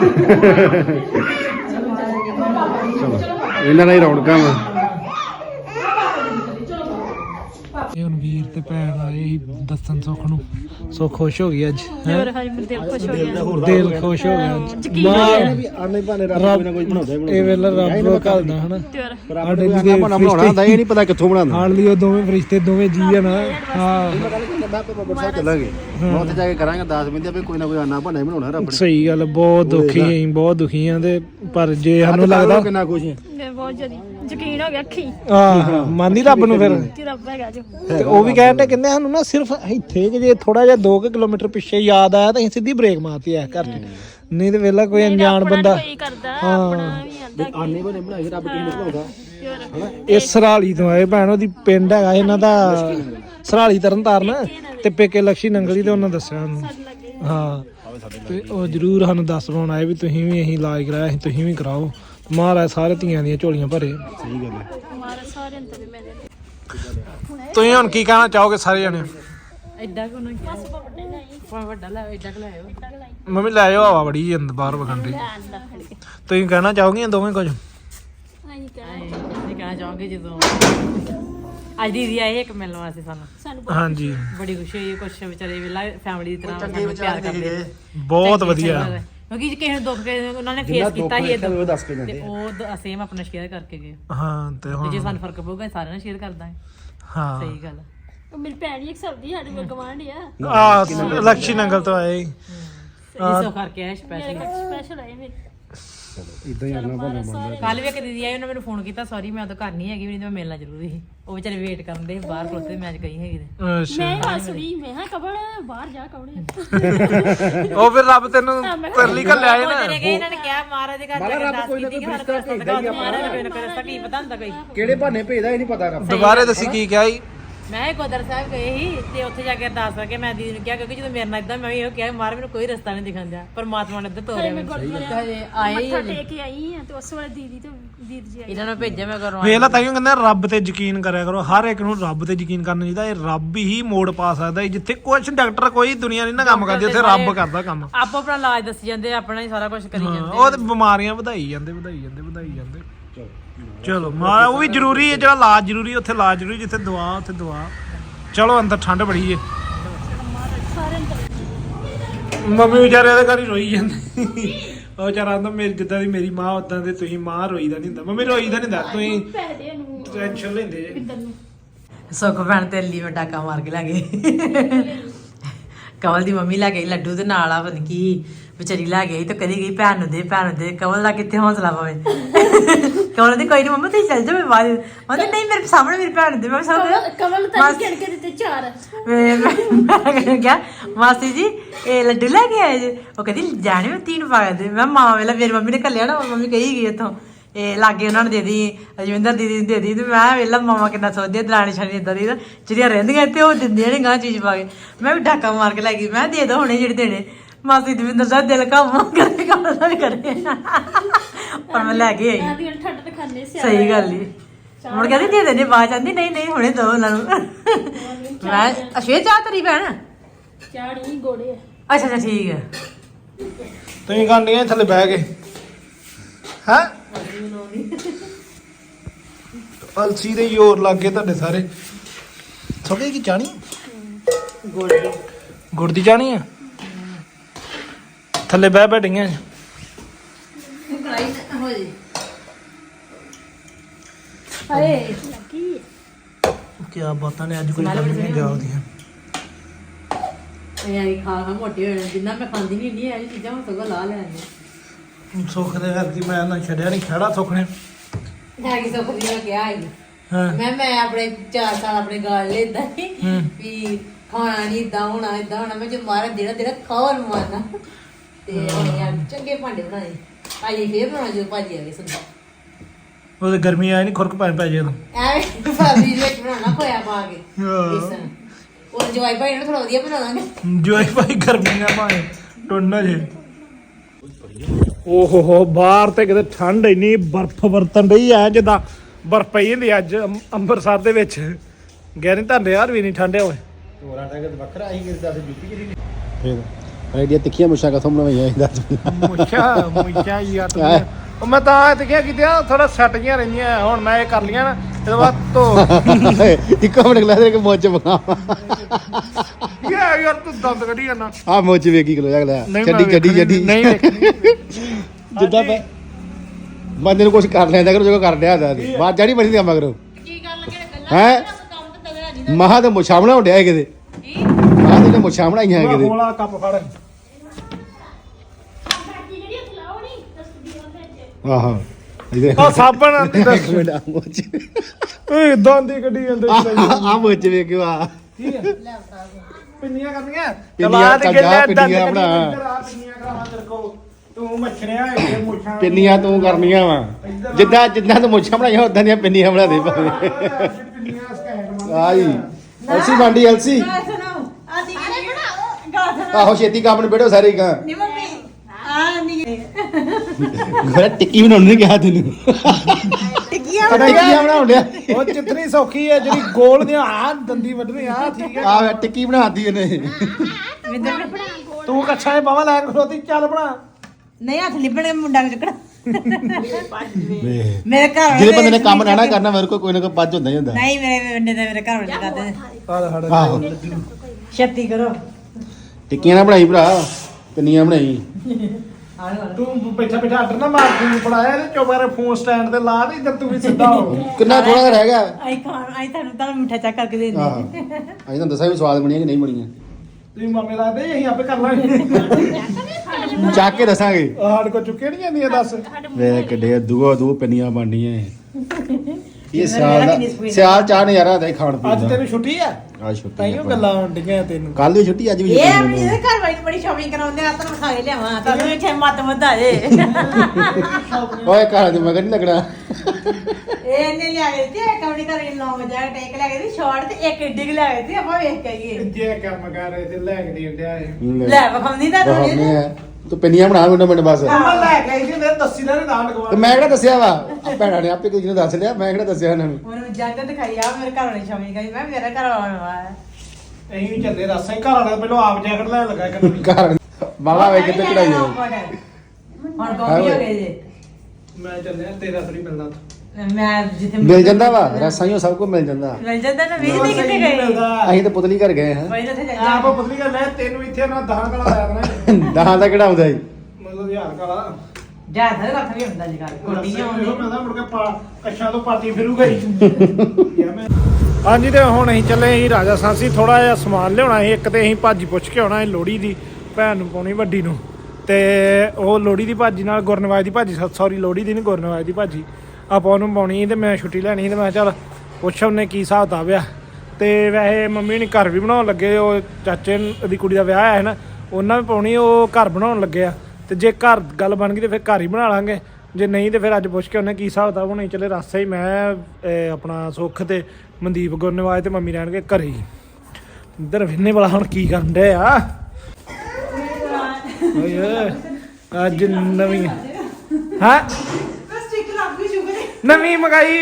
ਇਹਨਾਂ ਨਾਲ ਹੀ ਰੌਣਕਾਂ ਵਾ। ਇਹ ਹੁਣ ਵੀਰ ਤੇ ਭੈਣ ਆਏ ਸੀ ਦੱਸਣ ਸੁੱਖ ਨੂੰ। ਸੋ ਖੁਸ਼ ਹੋ ਗਈ ਅੱਜ ਹੈਂ? ਦਿਲ ਖੁਸ਼ ਹੋ ਗਿਆ। ਅੱਜ। ਮਾਂ ਆਨੇ ਭਾਨੇ ਰੱਬ ਕੋਈ ਨਾ ਕੋਈ ਬਣਾਉਂਦਾ ਹੀ ਇਹ ਵੇਲਾ ਰੱਬ ਘਲਦਾ ਹਨਾ? ਸਾਡੇ ਬਣਾਉਂਦਾ ਜਿਹਦੇ ਬਣਾ ਬਣਾਉਣਾ ਹੁੰਦਾ ਇਹ ਨਹੀਂ ਪਤਾ ਕਿੱਥੋਂ ਬਣਾਉਂਦਾ। ਹਾਲ ਲਈ ਉਹ ਦੋਵੇਂ ਫਰਿਸ਼ਤੇ ਦੋਵੇਂ ਜੀ ਆ ਨਾ। ਹਾਂ। ਬੱਬਰ ਚੱਲਾਂਗੇ। ਮੈਂ ਉੱਥੇ ਜਾ ਕੇ ਕਰਾਂਗਾ 10 ਮਿੰਟ ਵੀ ਕੋਈ ਨਾ ਕੋਈ ਆਨਾ ਬਣਾ ਹੀ ਬਣਾਉਣਾ ਰੱਬ ਨੇ। ਸਹੀ ਗੱਲ ਬਹੁਤ ਦੁਖੀ ਆਂ ਬਹੁਤ ਦੁਖੀ ਆਂ ਤੇ ਪਰ ਜੇ ਸਾਨੂੰ ਲੱਗਦਾ ਕਿੰਨਾ ਕੁਝ ਹੈ ਮੈਂ ਬਹੁਤ ਜਦੀ ਯਕੀਨ ਹੋ ਗਿਆ ਅੱਖੀ। ਆਹ ਮੰਨੀ ਰੱਬ ਨੂੰ ਫਿਰ। ਕਿ ਰੱਬ ਹੈਗਾ ਜੋ। ਤੇ ਉਹ ਵੀ ਕਹਿੰਦੇ ਕਹਿੰਦੇ ਸਾਨੂੰ ਨਾ ਸਿਰਫ ਇੱਥੇ ਕਿ ਜੇ ਥੋੜਾ ਜਿਹਾ 2 ਕਿਲੋਮੀਟਰ ਪਿੱਛੇ ਯਾਦ ਆਇਆ ਤਾਂ ਅਸੀਂ ਸਿੱਧੀ ਬ੍ਰੇਕ ਮਾਰਤੀ ਐ ਘਰ 'ਚ। ਨਹੀਂ ਤੇ ਵੇਲਾ ਕੋਈ ਅਣਜਾਣ ਬੰਦਾ ਕੋਈ ਕਰਦਾ ਆਪਣਾ ਵੀ ਆਂਦਾ ਆਨੇ ਬਣੇ ਬਣਾਈ ਰੱਬ ਕਿੰਨੇ ਬਣਾਉਂਦਾ ਇਹ ਸਰਾਲੀ ਤੋਂ ਆਏ ਭੈਣ ਉਹਦੀ ਪਿੰਡ ਹੈਗਾ ਇਹਨਾਂ ਦਾ ਸਰਾਲੀ ਤਰਨ ਤਾਰਨ ਤੇ ਪੇਕੇ ਲਕਸ਼ੀ ਨੰਗਲੀ ਤੇ ਉਹਨਾਂ ਦੱਸਿਆ ਸਾਨੂੰ। ਹਾਂ ਤੇ ਉਹ ਜਰੂਰ ਸਾਨੂੰ ਦੱਸ ਪਾਉਣ ਆਏ ਵੀ ਤੁਸੀਂ ਵੀ ਅਸੀਂ ਇਲਾਜ ਕਰਾਇਆ ਅਸੀਂ ਤੁਸੀਂ ਵੀ ਕਰਾਓ। ਮਹਾਰਾਜ ਸਾਰੇ ਧੀਆਂ ਦੀਆਂ ਝੋਲੀਆਂ ਭਰੇ। ਸਹੀ ਗੱਲ ਹੈ ਮਾਰਾ ਸਾਰਿਆਂ ਤੋਂ ਵੀ ਮੈਂ ਤੁਸੀਂ ਹੁਣ ਕੀ ਕਹਿਣਾ ਚਾਹੋਗੇ ਸਾਰੇ ਜਣੇ? ਐਡਾ ਕੋ ਨਹੀਂ ਬਸ ਵੱਡਾ ਲੈ ਐਡਾ ਕੁ ਮੰਮੀ ਲੈ ਜਾਓ ਹਵਾ ਬੜੀ ਜੀ ਅੰਦਰ ਬਾਹਰ ਵਗੰਡੀ ਤੁਸੀਂ ਕਹਿਣਾ ਚਾਹੋਗੇ ਦੋਵੇਂ ਕੁਝ? ਨਹੀਂ ਕਹਿਣਾ ਚਾਹਾਂਗੇ ਜਦੋਂ। ਅੱਜ ਦੀਦੀ ਆਏ ਇੱਕ ਮਿਲਣ ਵਾਸਤੇ ਸਾਨੂੰ। ਸਾਨੂੰ ਹਾਂਜੀ। ਬੜੀ ਖੁਸ਼ੀ ਹੋਈ ਕੁਛ ਵਿਚਾਰੇ ਵੇਲਾ ਫੈਮਿਲੀ ਦੀ ਤਰ੍ਹਾਂ ਸਾਨੂੰ ਪਿਆਰ ਕਰਦੇ। ਨੇ। ਬਹੁਤ ਵਧੀਆ। ਕਿਉਂਕਿ ਜੇ ਕਿਸੇ ਨੂੰ ਦੁੱਖ ਕੇ ਉਹਨਾਂ ਨੇ ਫੇਸ ਕੀਤਾ ਹੀ ਇਹ ਉਹ ਦੱਸ ਕੇ ਜਾਂਦੇ ਉਹ ਸੇਮ ਆਪਣਾ ਸ਼ੇਅਰ ਕਰਕੇ ਗਏ। ਹਾਂ ਤੇ ਤੇ ਹੁਣ ਜੇ ਸਾਨੂੰ ਫ਼ਰਕ ਪਊਗਾ ਸਾਰਿਆਂ ਨਾਲ ਸ਼ੇਅਰ ਕਰਦਾ ਹੈ। ਹਾਂ ਸਹੀ ਗੱਲ ਉਹ ਮੇਰੀ ਭੈਣ ਹੀ ਇੱਕ ਸਰਦੀ ਸਾਡੇ ਕੋਲ ਗਵਾਂਢ ਆ। ਆ ਲਕਸ਼ੀ ਨੰਗਲ ਤੋਂ ਆਏ। ਸੀ। ਇਹ ਸੋ ਕਰਕੇ ਆਇਆ ਸਪੈਸ਼ਲ ਸਪੈਸ਼ਲ ਆਏ ਮੇਰੇ। ਇਦਾਂ ਹੀ ਆਨਾ ਬਣਾ ਮੰਨਦਾ ਕੱਲ ਵੀ ਇੱਕ ਦੀਦੀ ਆਈ ਉਹਨੇ ਮੈਨੂੰ ਫੋਨ ਕੀਤਾ ਸੌਰੀ ਮੈਂ ਤਾਂ ਘਰ ਨਹੀਂ ਹੈਗੀ ਵੀ ਨਹੀਂ ਤਾਂ ਮੈਂ ਮਿਲਣਾ ਜ਼ਰੂਰੀ ਸੀ। ਉਹ ਵਿਚਾਰੇ ਵੇਟ ਕਰਨ ਦੇ ਬਾਹਰ ਖਲੋਤੇ ਮੈਂ ਅੱਜ ਗਈ ਹੈਗੀ ਤੇ। ਅੱਛਾ। ਮੈਂ ਹਾਂ ਸੁਣੀ ਮੈਂ ਹਾਂ ਕਬੜ ਬਾਹਰ ਜਾ ਕੌੜੇ *laughs* ਉਹ ਫਿਰ ਰੱਬ ਤੈਨੂੰ ਤੇਰੇ ਲਈ ਘੱਲਿਆ ਏ ਉਹ ਨਾ ਜਿਹੜੇ ਗਏ ਇਹਨਾਂ ਨੇ ਕਿਹਾ ਮਹਾਰਾਜ ਦੇ ਘਰ ਜਾ ਕੇ ਅਰਦਾਸ ਕੀਤੀ ਕਿ ਸਾਨੂੰ ਕੋਈ ਰਸਤਾ ਦਿਖਾ ਦਿਓ ਮਹਾਰਾਜ ਨੇ ਕੋਈ ਨਾ ਕੋਈ ਰਸਤਾ ਕੀ ਪਤਾ ਹੁੰਦਾ ਕੋਈ? ਕਿਹੜੇ ਬਹਾਨੇ ਭੇਜਦਾ ਇਹ ਨਹੀਂ ਪਤਾ ਰੱਬ ਦੁਬਾਰੇ ਦੱਸੀ ਕੀ ਕਿਹਾ ਸੀ? ਮੈਂ ਗੋਦਰ ਸਾਹਿਬ ਗਏ ਸੀ ਤੇ ਉੱਥੇ ਜਾ ਕੇ ਅਰਦਾਸ ਕਰਕੇ ਮੈਂ ਦੀਦੀ ਨੂੰ ਕਿਹਾ ਕਿਉਂਕਿ ਜਦੋਂ ਮੇਰੇ ਨਾਲ ਇਦਾਂ ਮੈਂ ਵੀ ਇਹੋ ਕਿਹਾ ਮਾਰ ਮੈਨੂੰ ਕੋਈ ਰਸਤਾ ਨਹੀਂ ਦਿਖਣ ਦਿਆ। ਪਰਮਾਤਮਾ ਨੇ ਇੱਧਰ ਤੋਰਿਆ ਮੈਂ ਮੈਨੂੰ। ਹਜੇ ਆਏ ਹੀ ਮੱਥਾ ਹਜੇ। ਟੇਕ ਕੇ ਆਈ ਆ ਤੇ ਉਸ ਵੇਲੇ ਦੀਦੀ ਤੇ ਦੀਦੀ ਜੀ ਇਹਨਾਂ ਨੂੰ ਭੇਜਿਆ ਮੈਂ ਘਰੋਂ ਵੇਖ ਲਾ ਤਾਈਓ ਕਹਿੰਦਾ ਰੱਬ ਤੇ ਯਕੀਨ ਕਰਿਆ ਕਰੋ ਹਰ ਇੱਕ ਨੂੰ ਰੱਬ ਤੇ ਯਕੀਨ ਕਰਨਾ ਚਾਹੀਦਾ ਇਹ ਰੱਬ ਹੀ ਮੋੜ ਪਾ ਸਕਦਾ ਹੈ। ਜਿੱਥੇ ਕੁਝ ਡਾਕਟਰ ਕੋਈ ਦੁਨੀਆ ਨਹੀਂ ਨਾ ਕੰਮ ਕਰਦੀ ਉੱਥੇ ਰੱਬ ਕਰਦਾ ਕੰਮ। ਆਪੋ ਆਪਣਾ ਇਲਾਜ ਦੱਸੀ ਜਾਂਦੇ ਆਪਣਾ ਹੀ ਸਾਰਾ ਕੁਝ ਕਰੀ ਹਾਂ, ਜਾਂਦੇ ਉਹ ਤੇ ਬਿਮਾਰੀਆਂ ਵਧਾਈ ਜਾਂਦੇ ਵਧਾਈ ਜਾਂਦੇ ਵਧਾਈ ਜਾਂਦੇ। ਚਲੋ। ਮਾ ਉਹ ਵੀ ਜ਼ਰੂਰੀ ਹੈ ਜਿਹੜਾ ਇਲਾਜ ਜ਼ਰੂਰੀ ਉੱਥੇ ਇਲਾਜ ਜ਼ਰੂਰੀ ਜਿੱਥੇ ਦਵਾ ਉੱਥੇ ਦਵਾ ਚਲੋ ਅੰਦਰ ਠੰਡ ਬੜੀ ਏ ਮੰਮੀ ਵਿਚਾਰੇ ਉਹਦੇ ਘਰ ਹੀ ਰੋਈ ਜਾਂਦੇ। ਉਹ ਵਿਚਾਰਾ ਆਂਦਾ ਮੇਰੀ ਜਿੱਦਾਂ ਦੀ ਮੇਰੀ ਮਾਂ ਉਦਾਂ ਦੇ ਤੁਸੀਂ ਮਾਂ ਰੋਈਦਾ ਨਹੀਂ ਹੁੰਦਾ। ਮੰਮੀ ਰੋਈਦਾ ਨਹੀਂ ਹੁੰਦਾ ਤੁਸੀਂ ਪੈਸੇ ਨੂੰ ਟੈਨਸ਼ਨ ਲੈਂਦੇ ਜੇ। ਪਿੰਦਰ ਨੂੰ? ਸੁੱਖ ਭੈਣ ਤੇ ਮੈਂ ਡਾਕਾ ਮਾਰ ਕੇ ਲੈ ਗਏ ਕਮਲ ਦੀ ਮੰਮੀ ਲੈ ਗਈ ਲੱਡੂ ਦੇ ਨਾਲ ਆ ਪਤਾ ਨੀ ਕੀ। ਵਿਚਾਰੀ ਲੈ ਗਈ ਤਾਂ ਕਦੀ ਗਈ ਭੈਣ ਨੂੰ ਦੇ ਭੈਣ ਨੂੰ ਦੇ ਕਮਲ ਦਾ ਕਿੱਥੇ ਹੌਸਲਾ ਪਵੇ? ਕਮਲ ਦੀ ਕੋਈ ਨਹੀਂ ਮੰਮਾ ਤੁਸੀਂ ਚੱਲ ਜਾਓ ਮੈਂ ਬਾਅਦ ਉਹਨੇ ਨਹੀਂ ਮੇਰੇ ਸਾਹਮਣੇ ਮੇਰੀ ਭੈਣ ਨੂੰ ਦੇ ਮੈਂ ਸਭ ਕਮਲ ਤਾਂ ਗਿਣ ਕੇ ਦਿੱਤੇ ਚਾਰ। ਮੈਂ ਮੈਂ ਕਿਹਾ ਮਾਸੀ ਜੀ ਇਹ ਲੱਡੂ ਲੈ ਕੇ ਆਏ ਜੀ? ਉਹ ਕਹਿੰਦੀ ਜਾਣੇ ਮੈਂ ਤੀਨ ਪਾ ਦੇ। ਮੈਂ ਮਾਂ ਵੇਲਾ ਮੇਰੀ ਮੰਮੀ ਨੇ ਕੱਲਿਆ ਨਾ ਮੰਮੀ ਕਹੀ ਗਈ ਇੱਥੋਂ ਇਹ ਲਾਗੇ ਉਹਨਾਂ ਨੂੰ ਦੇ ਦੀ ਅਜਵਿੰਦਰ ਦੀਦੀ ਨੂੰ ਦੇ ਦੀ ਤੇ ਮੈਂ ਵੇਲਾ ਮਾਮਾ ਕਿੰਨਾ ਸੋਚਦੀ ਆ ਦਰਾਣੀ ਛਾਣੀ ਇਦਾਂ ਦੀ ਨਾ ਜਿਹੜੀਆਂ ਰਹਿੰਦੀਆਂ ਇੱਥੇ ਉਹ ਦਿੰਦੀਆਂ ਨੇ ਗਾਂ ਚੀਜ਼ ਪਾ ਕੇ। ਮੈਂ ਵੀ ਡਾਕਾ ਮਾਰ ਕੇ ਲੈ ਗਈ ਮੈਂ ਕਿਹਾ ਦੇ ਦੋ ਹੁਣੇ ਜਿਹੜੇ ਦੇਣੇ। ਮਾਸੀ ਦਵਿੰਦਰ ਦਾ ਦਿਲ ਕੰਮ ਕਰੇ ਕੰਮ ਦਾ ਕਰੇ। ਪਰ ਮੈਂ ਲੈ ਕੇ ਆਈ। ਆਹ ਦੀ ਠੰਡ ਤੇ ਖਾਣੇ ਸਿਆ ਸਹੀ ਗੱਲ ਹੀ ਮੁੜ ਕਹਿੰਦੀ ਦੇ ਦੇਣੇ ਬਾਅਦ ਆਂਦੀ ਨਹੀਂ ਨਹੀਂ ਹੁਣੇ ਦੋ ਉਹਨਾਂ ਨੂੰ। ਮੈਂ ਅਸ਼ੇ ਚਾਹ ਤਰੀ ਭੈਣ? ਚਾੜੀ ਗੋੜੇ ਆ। ਅੱਛਾ ਅੱਛਾ ਠੀਕ ਹੈ ਤੁਸੀਂ ਗਾਂਡੀਆਂ ਥੱਲੇ ਬਹਿ ਗਏ ਹੈ? ਅਲਸੀ ਦੇ ਯੋਰ ਲੱਗ ਗਏ ਤੁਹਾਡੇ ਸਾਰੇ। ਸੋਕੇ ਕੀ ਚਾਣੀ ਗੁੜ। ਦੀ ਗੁੜ ਦੀ ਚਾਣੀ ਆ? ਥੱਲੇ ਬਹਿ ਬੈਠੀਆਂ ਹਾਏ। ਲੱਗੀ ਕੀ ਬਾਤਾਂ ਨੇ ਅੱਜ ਕੋਈ ਗੱਲ ਨਹੀਂ ਗਿਆ ਉਹਦੀਆਂ ਇਹ ਖਾ ਖਾ ਮੋਟੇ ਜਿੰਨਾ ਮੈਂ ਖਾਂਦੀ ਨਹੀਂ ਹੁੰਦੀ ਇਹ ਚੀਜ਼ਾਂ ਮੈਂ ਸਗੋਂ ਲਾ ਲੈਂਦੀ ਸੁੱਖ ਦੇ ਕਰਕੇ ਮੈਂ ਨਾ ਛੱਡਿਆ ਨਹੀਂ ਖੜਾ ਸੁੱਖ ਨੇ ਜਾ ਸੁੱਖ ਦੀ ਕਿਹਾ ਹੈਗੀ ਮੈਂ ਮੈਂ ਆਪਣੇ ਚਾਰ ਸਾਲ ਆਪਣੇ ਗਾਲ ਲੈਂਦਾ ਸੀ ਵੀ ਖਾਣਾ ਨਹੀਂ ਇਦਾਂ ਹੋਣਾ ਇਦਾਂ ਹੋਣਾ। ਮੈਂ ਜੇ ਮਾਰਾ ਦੇਣਾ ਤੇਰਾ ਖਾਣ ਮਾਰਨਾ। ਤੇ ਯਾਰ ਚੰਗੇ ਭਾਂਡੇ ਬਣਾਏ। ਭਾਜੀ ਫੇਰ ਬਣਾਉਣਾ ਜਦੋਂ ਭਾਜੀ ਆ ਗਏ ਸੰਦਾ ਉਹਦੇ ਗਰਮੀ ਆਈ ਨਹੀਂ ਖੁਰਕ ਪੈ ਪੈ ਜੇ ਉਦੋਂ। ਐਵੇਂ ਭਾਬੀ ਦੇ ਵਿੱਚ ਬਣਾਉਣਾ ਖੋਇਆ ਪਾ ਕੇ ਹਾਂ। ਬੇਸਣ ਉਹ ਜਵਾਈ ਭਾਈ ਨੂੰ ਥੋੜਾ ਵਧੀਆ ਬਣਾ ਦਾਂਗੇ। ਜੋਈ ਭਾਈ ਗਰਮੀ ਨਾ ਭਾਏ ਟੁੰਨਾ ਜੇ। ਓਹੋ ਹੋ ਬਾਹਰ ਤੇ ਕਿਤੇ ਠੰਡ ਇੰਨੀ ਬਰਫ਼ ਵਰਤਣ ਰਹੀ ਐ ਜਿੱਦਾਂ ਬਰਫ਼ ਪਈ ਹੁੰਦੀ ਅੱਜ ਅੰਮ- ਅੰਮ੍ਰਿਤਸਰ ਦੇ ਵਿੱਚ। ਗੈਰੀ ਧੰਦੇ ਯਾਰ ਵੀ ਨਹੀਂ ਠੰਡੇ ਹੋਏ। ਤੋਰਾ ਟਾਂਗੇ ਤੇ ਵੱਖਰਾ ਹੀ ਕਿਸ ਦਾ ਜੁੱਤੀ ਕਿਹੜੀ ਫੇਰ? ਆਈਡੀਆ ਤਿੱਖੀਆਂ ਮੁੱਛਾਂ ਕਥੋਂ ਬਣਾਈਆਂ ਇਹ ਦੱਸ ਮੁੱਛਾ ਮੁੱਛਾ ਯਾਰ ਤੂੰ। ਉਹ ਮੈਂ ਤਾਂ ਤੇ ਕਿਹਾ ਕਿਤੇ ਥੋੜਾ ਸੈੱਟ ਜੀਆਂ ਰਹਿੰਦੀਆਂ ਹੁਣ ਮੈਂ ਇਹ ਕਰ ਲੀਆਂ ਨਾ ਇਹਦੇ ਬਾਅਦ ਧੋ। *laughs* ਇੱਕੋ ਮਿੰਟ ਲੈ ਕੇ ਮੋਚ ਬਣਾ ਯਾਰ ਯਾਰ ਤੂੰ ਦੰਦ ਕੱਢੀ ਜਾਣਾ ਆ ਮੋਚ ਵੇਖੀ ਕਿਲੋ ਅਗਲਾ। ਨਹੀਂ ਮੈਂ ਚੱਡੀ ਚੱਡੀ ਵੇਖਣੀ- ਚੱਡੀ ਨਹੀਂ ਵੇਖਣੀ। *laughs* ਜਿੱਦਾਂ ਮੈਂ ਬੰਦੇ ਨੂੰ ਕੁਝ ਕਰ ਲੈਂਦਾ ਕਰੋ ਜੋ ਕਰ ਲਿਆ ਦਾ ਬਾਤ ਜਾਣੀ ਬਣੀ ਕੰਮ ਕਰੋ ਕੀ ਕਰ ਲੱਗੇ ਗੱਲਾਂ ਹੈ? ਕੰਮ ਨਹੀਂ ਮਹਾ ਤੇ ਮੁੱਛਾਂ ਬਣਾਉਣ ਡਿਆ ਕਿਤੇ। ਤੇ ਮੁੱਛਾਂ ਬਣਾਈਆਂ ਕਿਤੇ। ਹੋਲਾ ਕੱਪ ਫੜ। ਆਹੋ ਇਹਦੇ ਆ ਸਾਬਣ ਦੀ ਦੱਸ। ਇੱਕ ਮਿੰਟ ਆ ਮੋਚ ਓਏ ਦੰਦ ਹੀ ਕੱਢੀ ਜਾਂਦੇ ਆ ਮੋਚ ਵੇਖਿਓ ਆ ਠੀਕ ਹੈ ਪਿੰਨੀਆਂ ਕਰਨੀਆਂ? ਪਿੰਨੀਆਂ, ਚੱਲ ਜਾ, ਪਿੰਨੀਆਂ ਬਣਾ। ਪਿੰਨੀਆਂ ਕਰਾਵਾਂ ਤੇਰੇ ਕੋ ਤੂੰ ਮੱਛਰਿਆ ਮੁੱਛਾਂ ਪਿੰਨੀਆਂ ਤੂੰ ਕਰਨੀਆਂ ਵਾ। ਜਿੱਦਾਂ ਜਿੱਦਾਂ ਤੂੰ ਮੁੱਛਾਂ ਬਣਾਈਆਂ ਉਦਾਂ ਦੀਆਂ ਪਿੰਨੀਆਂ ਬਣਾ ਦੇ ਭਾਵੇਂ। ਪਿੰਨੀਆਂ ਆਈ ਅਲਸੀ ਬਾਂਡੀ ਦੀ ਸੁਣੋ ਆਹੋ ਛੇਤੀ ਕੰਮ ਨੂੰ ਬੈਠੋ ਸਾਰੇ ਕਾ ਨੀ ਮੰਮੀ। ਆ ਨਹੀਂ ਮੇਰਾ ਟਿੱਕੀ ਬਣਾਉਣ ਨੇ ਕਿਹਾ ਤੈਨੂੰ। ਟਿੱਕੀਆਂ ਟਿੱਕੀਆਂ ਬਣਾਉਣ ਡਿਆ। ਉਹ ਜਿਤਨੀ ਸੌਖੀ ਹੈ ਜਿਹੜੀ ਗੋਲ ਦੀਆਂ ਆ ਦੰਦੀ ਵੱਢਣੀ ਆ ਠੀਕ ਹੈ। ਆ ਟਿੱਕੀ ਬਣਾਤੀ ਉਹਨੇ। ਤੂੰ ਕੱਛਾ ਇਹ ਬਾਵਾ ਲੈ ਕੇ ਖਲੋਤੀ ਚੱਲ ਬਣਾ। ਨਹੀਂ ਹੱਥ ਲਿਬਣੇ ਮੁੰਡਾ ਨੂੰ ਚੱਕਣਾ। ਮੇਰੇ ਘਰ ਜਿਹੜੇ ਬੰਦੇ ਨੇ ਕੰਮ ਨਾ ਨਾ ਕਰਨਾ ਮੇਰੇ ਕੋਲ ਕੋਈ ਨਾ ਕੋਈ ਪੱਜ ਹੁੰਦਾ ਹੀ ਹੁੰਦਾ। ਨਹੀਂ ਮੇਰੇ ਬੰਦੇ ਤੇ ਮੇਰੇ ਘਰ ਵਾਲੇ ਕਰਦੇ ਆਹ ਹੜ ਆਹੋ। ਛੇਤੀ ਕਰੋ। ਟਿੱਕੀਆਂ ਨਾ ਬਣਾਈ ਭਰਾ ਪਿੰਨੀਆਂ ਬਣਾਈ। ਤੂੰ ਬੈਠਾ ਬੈਠਾ ਆਰਡਰ ਨਾ ਮਾਰ ਤੂੰ ਫੜਾਇਆ ਤੇ ਚੋਬਾਰੇ ਫੋਨ ਸਟੈਂਡ ਤੇ ਲਾ ਦੇ ਜਦ ਤੂੰ ਵੀ ਸਿੱਧਾ ਹੋ ਕਿੰਨਾ ਥੋੜਾ ਰਹਿ ਗਿਆ। ਆਈ ਖਾਣ ਆਈ ਤੁਹਾਨੂੰ ਤਾਂ ਮਿੱਠਾ ਚੱਕ ਕਰਕੇ ਦੇ ਆਹੋ ਦਿੰਦੀ ਅਸੀਂ ਤੁਹਾਨੂੰ ਦੱਸਿਆ ਵੀ ਸਵਾਦ ਬਣੀਆਂ ਕਿ ਨਹੀਂ ਬਣੀਆਂ। ਤੁਸੀਂ ਮਾਮੇ ਦਾ ਦੇ ਅਸੀਂ ਆਪੇ ਕਰ ਲਾਂਗੇ। ਚੱਕ ਕੇ ਦੱਸਾਂਗੇ। ਹਾੜ ਕੋ ਚੁੱਕੇ ਨਹੀਂ ਜਾਂਦੀਆਂ ਦੱਸ। ਵੇ ਕਿੱਡੇ ਦੂਗੋ ਦੂ ਪਿੰਨੀਆਂ ਬਣਨੀਆਂ ਇਹ ਸਿਆਲ ਦਾ ਸਿਆਲ ਚਾਹ ਨਜ਼ਾਰਾ ਦੇ ਖਾਣ ਪੀਣ ਅੱਜ ਦਾ। ਤੈਨੂੰ ਛੁੱਟੀ ਆ? ਅੱਜ ਛੁੱਟੀ ਤਾਈਓ ਗੱਲਾਂ ਹੁੰਦੀਆਂ ਤੈਨੂੰ। ਕੱਲ ਦੀ ਛੁੱਟੀ ਅੱਜ ਵੀ ਇਹ ਛੁੱਟੀ ਇਹਦੇ ਘਰ ਵਾਲੀ ਬੜੀ ਸ਼ਾਪਿੰਗ ਕਰਾਉਂਦੇ ਆ ਤੁਹਾਨੂੰ ਖਾ ਕੇ ਲਿਆਵਾਂ ਤੁਹਾਨੂੰ ਇੱਥੇ ਮੱਤ ਮੱਦਾ ਜੇ ਓਏ ਘਰ ਦੇ ਮਗਰ ਨਹੀਂ ਲੱਗਣਾ। ਇਹ ਇਹਨੇ ਲਿਆ ਕੇ ਦਿੱਤੀ ਇੱਕ ਆਪਣੀ ਘਰ ਨੂੰ 9 ਵਜੇ ਟੇਕ ਲਿਆ ਕੇ ਦਿੱਤੀ ਸ਼ਾਰਟ ਤੇ ਇੱਕ ਕੁ ਲਿਆ ਕੇ ਦਿੱਤੀ ਆਪਾਂ ਵੇਖ ਕੇ ਆਈਏ। ਜੇ ਕੰਮ ਕਰ ਰਹੇ ਤੇ ਲੈ ਕੇ ਦੇਣ ਡਿਆ ਇਹ। ਲੈ। ਵਖਾਉਂਦੀ ਤਾਂ ਤੁਹਾਨੂੰ ਨੇ ਤੂੰ ਪਿੰਨੀਆਂ ਬਣਾ ਮਿੰਟ ਮਿੰਟ ਬਸ। ਮੈਂ ਲੈ ਕੇ ਆਈ ਸੀ ਮੇਰੇ ਦੱਸੀ ਦਾ ਨੀ ਨਾਲ ਲਗਵਾ ਤੇ ਮੈਂ ਕਿਹੜਾ ਦੱਸਿਆ ਵਾ? ਭੈਣਾਂ ਨੇ ਆਪੇ ਕਿਸੇ ਨੂੰ ਦੱਸ ਲਿਆ ਮੈਂ ਕਿਹੜਾ ਦੱਸਿਆ ਇਹਨਾਂ ਨੂੰ? ਉਹਨੂੰ ਜੱਗ ਦਿਖਾਈ ਆ ਮੇਰੇ ਘਰ ਵਾਲੀ ਸ਼ਾਪਿੰਗ ਕਰੀ ਮੈਂ ਮੇਰਾ ਘਰ ਵਾਲਾ ਆਇਆ ਅਸੀਂ ਵੀ ਚੱਲੇ ਰਸਾ ਹੀ ਘਰ ਵਾਲਾ ਪਹਿਲਾਂ ਆਪ ਜੈਕਟ ਲੈਣ ਲੱਗਾ ਕਰਨ ਘਰ ਮਾਵਾ ਵੇ ਕਿੱਥੇ ਚੜਾਈ ਹੁਣ ਕਾਫੀ ਹੋ। ਗਏ ਜੇ? ਮੈਂ ਚੱਲਿਆ ਤੇਰਾ ਥੋੜੀ ਮਿਲਣਾ। ਮੈਂ ਜਿੱਥੇ ਮਿਲ ਜਾਂਦਾ ਵਾ ਰਸਾਈਓ ਸਭ ਕੁਝ ਮਿਲ ਜਾਂਦਾ। ਮਿਲ ਜਾਂਦਾ ਨਾ ਵੀਰ ਦੀ ਕਿੱਥੇ ਮਿਲਦਾ ਅਸੀਂ ਤਾਂ ਪੁਤਲੀ ਘਰ ਗਏ ਹਾਂ। ਉੱਥੇ ਆਪ ਪਤਲੀ ਗੱਲ ਹੈ ਤੈਨੂੰ ਇੱਥੇ ਨਾ ਦਹਾਂ ਕਲਾ ਆਇਆ ਕਰਨਾ ਦਹਾਂ ਦਾ ਕਿਹੜਾ ਆਉਂਦਾ ਜੀ ਮਤਲਬ ਹਜ਼ਾਰ ਕਲਾ ਜਾ ਥਰ ਰੱਖ ਵੀ ਹੁੰਦਾ ਜੀ ਘਰ ਕੋਟੀਆਂ ਕੋਟੀਆਂ ਮਿਲਦਾ ਮੁੜ ਕੇ ਪਾ ਕੱਛਾਂ ਤੋਂ ਪਾਤੀ ਫਿਰੂਗਾ ਹੀ। *laughs* ਹਾਂਜੀ ਤੇ ਹੁਣ ਅਸੀਂ ਚੱਲੇ ਅਸੀਂ ਰਾਜਾ ਸਾਂਸੀ ਥੋੜਾ ਜਿਹਾ ਸਮਾਨ ਲਿਆਉਣਾ ਸੀ ਇੱਕ ਤੇ ਅਸੀਂ ਭਾਜੀ ਪੁੱਛ ਕੇ ਆਉਣਾ ਸੀ ਲੋੜੀ ਦੀ ਭੈਣ ਨੂੰ ਪਾਉਣੀ ਵੱਡੀ ਨੂੰ। ਤੇ ਉਹ ਲੋੜੀ ਦੀ ਭਾਜੀ ਨਾਲ ਗੁਰਨਵਾਜ ਦੀ ਭਾਜੀ ਸੌਰੀ ਲੋੜੀ ਦੀ ਨਹੀਂ ਗੁਰਨਵਾਜ ਦੀ ਭਾਜੀ। ਆਪਾਂ ਉਹਨੂੰ ਪਾਉਣੀ ਸੀ ਤੇ ਮੈਂ ਛੁੱਟੀ ਲੈਣੀ ਸੀ ਤੇ ਮੈਂ ਕਿਹਾ ਚੱਲ ਪੁੱਛ ਉਹਨੇ ਕੀ ਹਿਸਾਬ ਕਿਤਾਬ ਆ। ਤੇ ਵੈਸੇ ਮੰਮੀ ਨੇ ਘਰ ਵੀ ਬਣਾਉਣ ਲੱਗੇ ਉਹ ਚਾਚੇ ਦੀ ਕੁੜੀ ਦਾ ਵਿਆਹ ਹੈ ਨਾ ਉਹਨਾਂ ਵੀ ਪਾਉਣੀ ਉਹ ਘਰ ਬਣਾਉਣ ਲੱਗੇ ਆ। ਤੇ ਜੇ ਘਰ ਗੱਲ ਬਣ ਗਈ ਤੇ ਫਿਰ ਘਰ ਹੀ ਬਣਾ ਲਾਂਗੇ। ਜੇ ਨਹੀਂ ਤੇ ਫਿਰ ਅੱਜ ਪੁੱਛ ਕੇ ਉਹਨੇ ਕੀ ਹਿਸਾਬ ਕਿਤਾਬ ਹੋਣੀ ਚੱਲੇ ਰਾਸਾ ਹੀ ਮੈਂ ਆਪਣਾ ਸੁੱਖ ਤੇ ਮਨਦੀਪ ਗੁਰਨਵਾਜ ਤੇ ਮੰਮੀ ਰਹਿਣਗੇ ਘਰੇ ਹੀ। ਇੱਧਰ ਵਿੰਨੇ ਵਾਲਾ ਹੁਣ ਕੀ ਕਰਨ ਡੇ ਆ। ਓਏ, ਅੱਜ ਨਵੀਂ ਹਾਂ ਸਟਿਕ ਲੱਗ ਗਈ ਸ਼ੁਗਰ ਨਵੀਂ ਮਗਾਈ।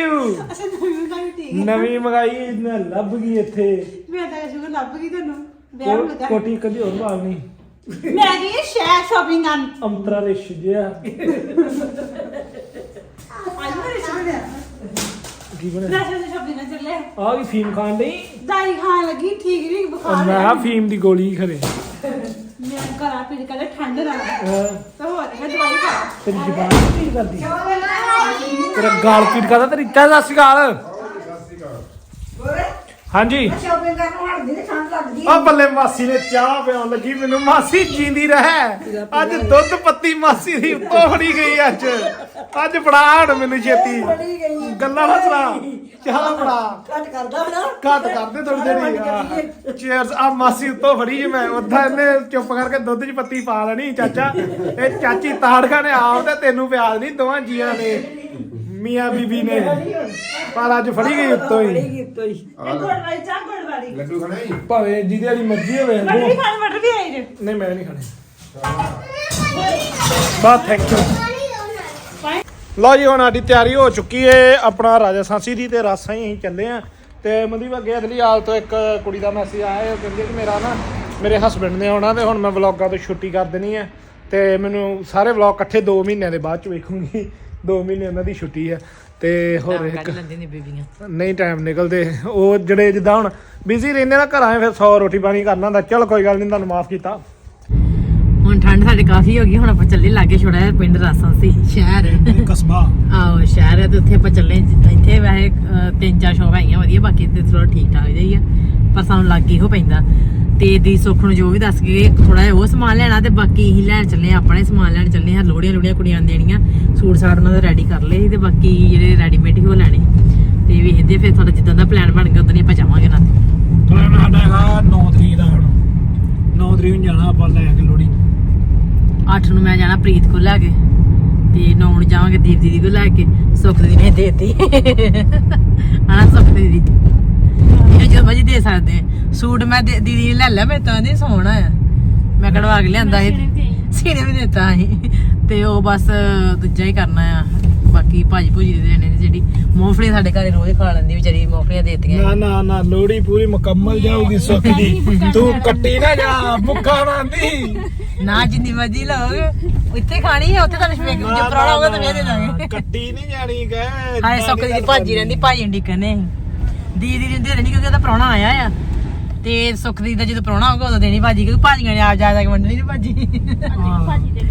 ਅਸਾਂ ਨਵੀਂ ਗੱਲ ਠੀਕ ਨਵੀਂ ਮਗਾਈ ਨਾ ਲੱਭ ਗਈ ਇੱਥੇ। ਮੈਂ ਤਾਂ ਸ਼ੁਗਰ ਲੱਭ ਗਈ ਤੁਹਾਨੂੰ ਵਿਆਹ ਲੱਗਾ ਕੋਟੀ ਕਦੀ ਹੋਰ ਮਾਰਨੀ ਮੈਂ ਗਈ ਸ਼ਹਿਰ ਸ਼ਾਪਿੰਗ ਕਰਨ? ਅੰਤਰਾ ਰਿਸ਼ ਜਿਆ ਅੱਜ ਮੈਂ ਰਿਸ਼ਤੇ ਕੀ ਬਣਿਆ? ਰਸ਼ਾ ਦੇ ਸ਼ਾਪਿੰਗ ਕਰਨ ਚੱਲੇ ਆ ਵੀ ਫੀਮ ਖਾਣ ਡਈ? ਦਾਈ ਖਾਣ ਲੱਗੀ ਠੀਕ ਨਹੀਂ ਬੁਖਾਰ ਮੈਂ ਫੀਮ ਦੀ ਗੋਲੀ ਖਰੇ। ਮੈਂ ਘਰ ਆ ਪੀ ਕੇ ਠੰਡ ਨਾਲ ਅਹ, ਤਾਂ ਹੋਰ ਮੈਂ ਦਵਾਈ ਖਾ ਤੇਰੀ ਜ਼ਬਾਨ ਕੀ ਕਰਦੀ? ਤੇਰਾ ਗਾਲ ਪੀਟ ਕਰਦਾ ਤੇਰੀ। ਚਾਹ ਸਤਿ ਸ਼੍ਰੀ ਅਕਾਲ। ਹਾਂਜੀ। ਸ਼ਾਪਿੰਗ ਕਰਨ ਵਾਲੀ ਦੀ ਠੰਡ ਲੱਗਦੀ। ਆ ਬੱਲੇ ਮਾਸੀ ਨੇ ਚਾਹ ਪਿਆਉਣ ਲੱਗੀ ਮੈਨੂੰ ਮਾਸੀ ਜੀਂਦੀ ਰਹਿ। ਅੱਜ ਦੁੱਧ ਪੱਤੀ ਮਾਸੀ ਦੀ ਉੱਤੋਂ ਫੜੀ ਗਈ ਅੱਜ। ਅੱਜ ਫੜਾ ਹਣ ਮੈਨੂੰ ਛੇਤੀ। ਗੱਲਾਂ ਨਾ ਸੁਣਾ। ਚਾਹ ਫੜਾ। ਘੱਟ ਕਰਦਾ ਨਾ ਘੱਟ ਕਰਦੇ ਥੋੜੀ ਚੀਅਰਸ ਆ ਮਾਸੀ ਉੱਤੋਂ ਫੜੀ ਜੇ ਮੈਂ। ਉਦਾਂ ਇਹਨੇ ਚੁੱਪ ਕਰਕੇ ਦੁੱਧ 'ਚ ਪੱਤੀ ਪਾ ਲੈਣੀ ਚਾਚਾ। ਇਹ ਚਾਚੀ ਤਾੜਕਾ ਨੇ ਆਪ ਤੇ ਤੈਨੂੰ ਪਿਆਲ ਨਹੀਂ ਦੋਵਾਂ ਜੀਆਂ ਨੇ। ਮੀਆਂ ਬੀਬੀ ਨੇ। ਪਰ ਅੱਜ ਫੜੀ ਗਈ ਉੱਤੋਂ ਹੀ। ਹੀ। ਚਾਹ ਗੁੜ ਵਾਲੀ ਲੱਡੂ ਖਾਣਾ ਹੀ ਭਾਵੇਂ ਜਿਹਦੀ ਵਾਲੀ ਮਰਜ਼ੀ ਹੋਵੇ ਮਟਰ ਵੀ ਖਾਣ ਮਟਰ ਵੀ ਆਈ ਜੇ। ਨਹੀਂ ਮੈਂ ਨਹੀਂ ਖਾਣੇ। ਬਸ ਥੈਂਕ ਯੂ ਲਓ ਜੀ ਹੁਣ ਸਾਡੀ ਤਿਆਰੀ ਹੋ ਚੁੱਕੀ ਏ। ਆਪਣਾ ਰਾਜਾ ਸਾਂਸੀ ਦੀ ਤੇ ਰਾਸਾਂ ਹੀ ਅਸੀਂ ਚੱਲੇ ਆ। ਤੇ ਮਨਦੀਪ ਅੱਗੇ ਅਗਲੀ ਹਾਲ ਤੋਂ ਇੱਕ ਕੁੜੀ ਦਾ ਮੈਸੇਜ ਆਇਆ ਉਹ ਕਹਿੰਦੀ ਕਿ ਮੇਰਾ ਨਾ ਮੇਰੇ ਹਸਬੰਡ ਨੇ ਆਉਣਾ ਤੇ ਹੁਣ ਮੈਂ ਵਲੌਗਾਂ ਤੋਂ ਛੁੱਟੀ ਕਰ ਦੇਣੀ ਹੈ। ਤੇ ਮੈਨੂੰ ਸਾਰੇ ਵਲੌਗ ਇਕੱਠੇ 2 ਮਹੀਨਿਆਂ ਦੇ ਬਾਅਦ ਚ ਵੇਖੂੰਗੀ। 2 ਮਹੀਨੇ ਉਹਨਾਂ ਦੀ ਛੁੱਟੀ ਹੈ ਤੇ ਹੋਰ ਇੱਕ ਲੈਂਦੀ ਨੇ ਬੀਬੀਆਂ ਨਹੀਂ ਟਾਈਮ ਨਿਕਲਦੇ। ਉਹ ਜਿਹੜੇ ਜਿੱਦਾਂ ਹੁਣ ਬਿਜ਼ੀ ਰਹਿੰਦੇ ਨਾ ਘਰਾਂ 'ਚ ਫਿਰ 100 ਰੋਟੀ ਪਾਣੀ ਕਰਨਾ ਹੁੰਦਾ। ਚਲ ਕੋਈ ਗੱਲ ਨਹੀਂ ਤੁਹਾਨੂੰ ਮਾਫ ਕੀਤਾ। ਹੁਣ ਠੰਡ ਸਾਡੇ ਕਾਫੀ ਹੋ ਗਈ ਹੁਣ ਆਪਾਂ ਚੱਲੇ ਲਾਗੇ ਛੋੜਾ ਜਿਹਾ ਪਿੰਡ ਰਾਸਾਂ ਸੀ ਸ਼ਹਿਰ। ਕਸਬਾ। ਆਹੋ ਸ਼ਹਿਰ ਹੈ ਤੇ ਉੱਥੇ ਆਪਾਂ ਚੱਲੇ ਇੱਥੇ ਵੈਸੇ ਤਿੰਨ ਚਾਰ ਸ਼ੌਪ ਹੈਗੀਆਂ ਵਧੀਆ ਬਾਕੀ ਤੇ ਥੋੜਾ ਠੀਕ ਠਾਕ ਜਿਹਾ ਹੀ ਆ। ਪਰ ਸਾਨੂੰ ਲੱਗ ਇਹੋ ਪੈਂਦਾ। ਤੇ ਦੀ ਸੁੱਖ ਨੂੰ ਜੋ ਵੀ ਦੱਸ ਕੇ ਥੋੜਾ ਜਿਹਾ ਉਹ ਸਮਾਨ ਲੈਣਾ ਤੇ ਬਾਕੀ ਹੀ ਲੈਣ ਚੱਲੇ ਆ ਆਪਣੇ ਸਮਾਨ ਲੈਣ ਚੱਲੇ ਆ ਲੋੜੀਆਂ ਲੋੜੀਆਂ ਕੁੜੀਆਂ ਦੇਣੀਆਂ ਸੂਟ ਸਾਟ ਉਹਨਾਂ ਦਾ ਰੈਡੀ ਕਰ ਲਏ ਤੇ ਬਾਕੀ ਜਿਹੜੇ ਰੈਡੀਮੇਡ ਹੀ ਉਹ ਲੈਣੇ। ਤੇ ਵੇਖਦੇ ਫਿਰ ਥੋੜਾ ਜਿੱਦਾਂ ਦਾ ਪਲਾਨ ਬਣ ਗਿਆ ਉਦੋਂ ਹੀ ਆਪਾਂ ਜਾਵਾਂਗੇ ਨਾ ਪਲਾਨ ਸਾਡਾ ਹੈਗਾ 9 ਤਰੀਕ ਦਾ ਹੁਣ। 9 ਤਰੀਕ ਨੂੰ ਜਾਣਾ ਆਪਾਂ ਲੈ ਕੇ ਲੋੜੀ 8 ਨੂੰ ਮੈਂ ਜਾਣਾ ਪ੍ਰੀਤ ਕੋਲ ਲੈ ਕੇ ਤੇ 9 ਨੂੰ ਜਾਵਾਂਗੇ ਦੀਪ ਦੀਦੀ ਕੋਲ ਲੈ ਕੇ ਸੁੱਖ ਦੀਦੀ ਨੇ ਦੇਤੀ। *laughs* ਹਣਾ ਸੁੱਖ ਦੀਦੀ? ਇਹ ਜੋ ਮਰਜ਼ੀ ਦੇ ਸਕਦੇ ਆ। ਸੂਟ ਮੈਂ ਦੇ- ਦੀਦੀ ਨੇ ਲੈ ਲਿਆ ਮੈਂ ਤਾਂ ਨਹੀਂ ਸੋਹਣਾ ਆ। ਮੈਂ ਕਢਵਾ ਕੇ ਲਿਆਂਦਾ ਸੀ। ਸੀਨੇ ਵੀ ਦਿੱਤਾ। ਸੀ। ਤੇ ਉਹ ਬਸ ਦੂਜਾ ਹੀ ਕਰਨਾ ਆ। ਬਾਕੀ ਭਾਜੀ ਭੂਜੀ ਦੇ ਦੇਣੇ ਨੇ ਜਿਹੜੀ ਮੂੰਗਫਲੀ ਸਾਡੇ ਘਰੇ ਰੋਜ਼ ਖਾ ਲੈਂਦੀ ਵਿਚਾਰੀ ਮੂੰਗਫਲੀਆਂ ਦੇਤੀਆਂ। ਨਾ ਨਾ ਨਾ ਲੋੜੀ ਪੂਰੀ ਮੁਕੰਮਲ ਜਾਊਗੀ ਸੁੱਖ ਦੀ। ਤੂੰ ਕੱਟੀ ਨਾ ਜਾ ਮੁੱਖਾ ਨਾ ਦੀ। ਨਾ ਜਿੰਨੀ ਮਰਜ਼ੀ ਲਓਗੇ। ਉੱਥੇ ਖਾਣੀ ਹੈ ਉੱਥੇ ਤੁਹਾਨੂੰ ਸ਼ਵੇਕ ਜੇ ਪਰੌਣਾ ਹੋਗਾ ਤਾਂ ਫੇਰ ਦੇ ਦਾਂਗੇ। ਕੱਟੀ ਨਹੀਂ ਜਾਣੀ ਗਏ ਹਾਏ ਸੁੱਕ ਦੀ ਭਾਜੀ ਰਹਿੰਦੀ ਭਾਜੀ ਡਿੱਕਨੇ ਦੀਦੀ ਦੀ ਦੇ ਦੇਣੀ ਕਿਉਂਕਿ ਉਹਦਾ ਪ੍ਰਾਹੁਣਾ ਆਇਆ ਆ। ਤੇ ਸੁੱਖ ਦੀ ਦਾ ਜਦੋਂ ਪ੍ਰਾਹੁਣਾ ਹੋਊਗਾ ਉਦੋਂ ਦੇਣੀ ਭਾਜੀ ਕਿਉਂਕਿ ਭਾਜੀਆਂ ਨੇ ਆਪ ਜਾ ਜਾ ਕੇ ਵੰਡਣੀ ਨਹੀਂ ਭਾਜੀ। ਭਾਜੀ ਦੇ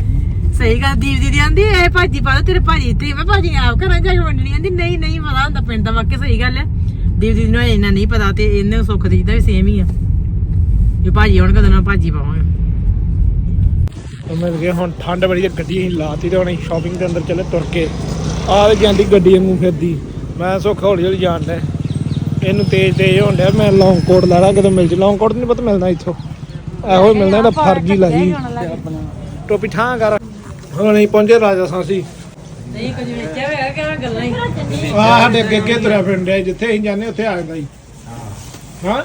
ਸਹੀ ਗੱਲ ਦੀਪ ਦੀਦੀ ਆਂਦੀ ਇਹ ਭਾਜੀ ਪਾ ਤੇਰੇ ਭਾਜੀ ਇੱਥੇ ਮੈਂ ਭਾਜੀ ਨੇ ਆਪ ਘਰਾਂ ਜਾ ਕੇ ਵੰਡਣੀ ਆਂਦੀ। ਨਹੀਂ ਨਹੀਂ ਪਤਾ ਹੁੰਦਾ ਪਿੰਡ ਦਾ ਵਾਕਿਆ ਸਹੀ ਗੱਲ ਹੈ ਦੀਪ ਦੀਦੀ ਨੂੰ ਇੰਨਾ ਨਹੀਂ ਪਤਾ ਤੇ ਇਹਨੇ ਸੁੱਖ ਦੀ ਦਾ ਵੀ ਸੇਮ ਹੀ ਆ। ਜੇ ਭਾਜੀ ਆਉਣ ਕਦੋਂ ਨਾ ਭਾਜੀ ਪਾਵਾਂਗੇ। ਮਿਲ ਗਏ ਹੁਣ ਠੰਡ ਬੜੀ ਹੈ ਗੱਡੀ ਅਸੀਂ ਲਾਤੀ ਤੇ ਹੁਣ ਅਸੀਂ ਸ਼ਾਪਿੰਗ ਦੇ ਅੰਦਰ ਚੱਲੇ ਤੁਰ ਕੇ। ਆ ਜਾਂਦੀ ਗੱਡੀ ਵਾਂਗੂ ਫਿਰਦੀ। ਮੈਂ ਸੁੱਖ ਹੌਲੀ ਹੌਲੀ ਜਾਣ ਡਿਆ। ਇਹਨੂੰ ਤੇਜ਼ ਤੇਜ਼ ਹੋਣ ਡਿਆ ਮੈਂ ਲੌਂਗ ਕੋਟ ਲੈਣਾ ਕਦੋਂ ਮਿਲ ਜੇ। ਲੌਂਗ ਕੋਟ ਨਹੀਂ ਪਤਾ ਮਿਲਣਾ ਇੱਥੋਂ। ਇਹੋ ਹੀ ਮਿਲਣਾ ਇਹਦਾ ਫਰਜੀ ਲਾਈ ਟੋਪੀ ਠਾਂ ਕਰ। ਹੁਣ ਅਸੀਂ ਪਹੁੰਚੇ ਰਾਜਾ ਸਾਂਸੀ। ਨਹੀਂ ਕੁਝ ਵੇਚਿਆ ਹੋਇਆ ਕਿ ਗੱਲਾਂ ਹੀ। ਆ ਸਾਡੇ ਅੱਗੇ ਅੱਗੇ ਤੁਰਿਆ ਫਿਰਦਾ ਜਿੱਥੇ ਅਸੀਂ ਜਾਂਦੇ ਉੱਥੇ ਆ ਜਾਂਦਾ ਜੀ ਹਾਂ।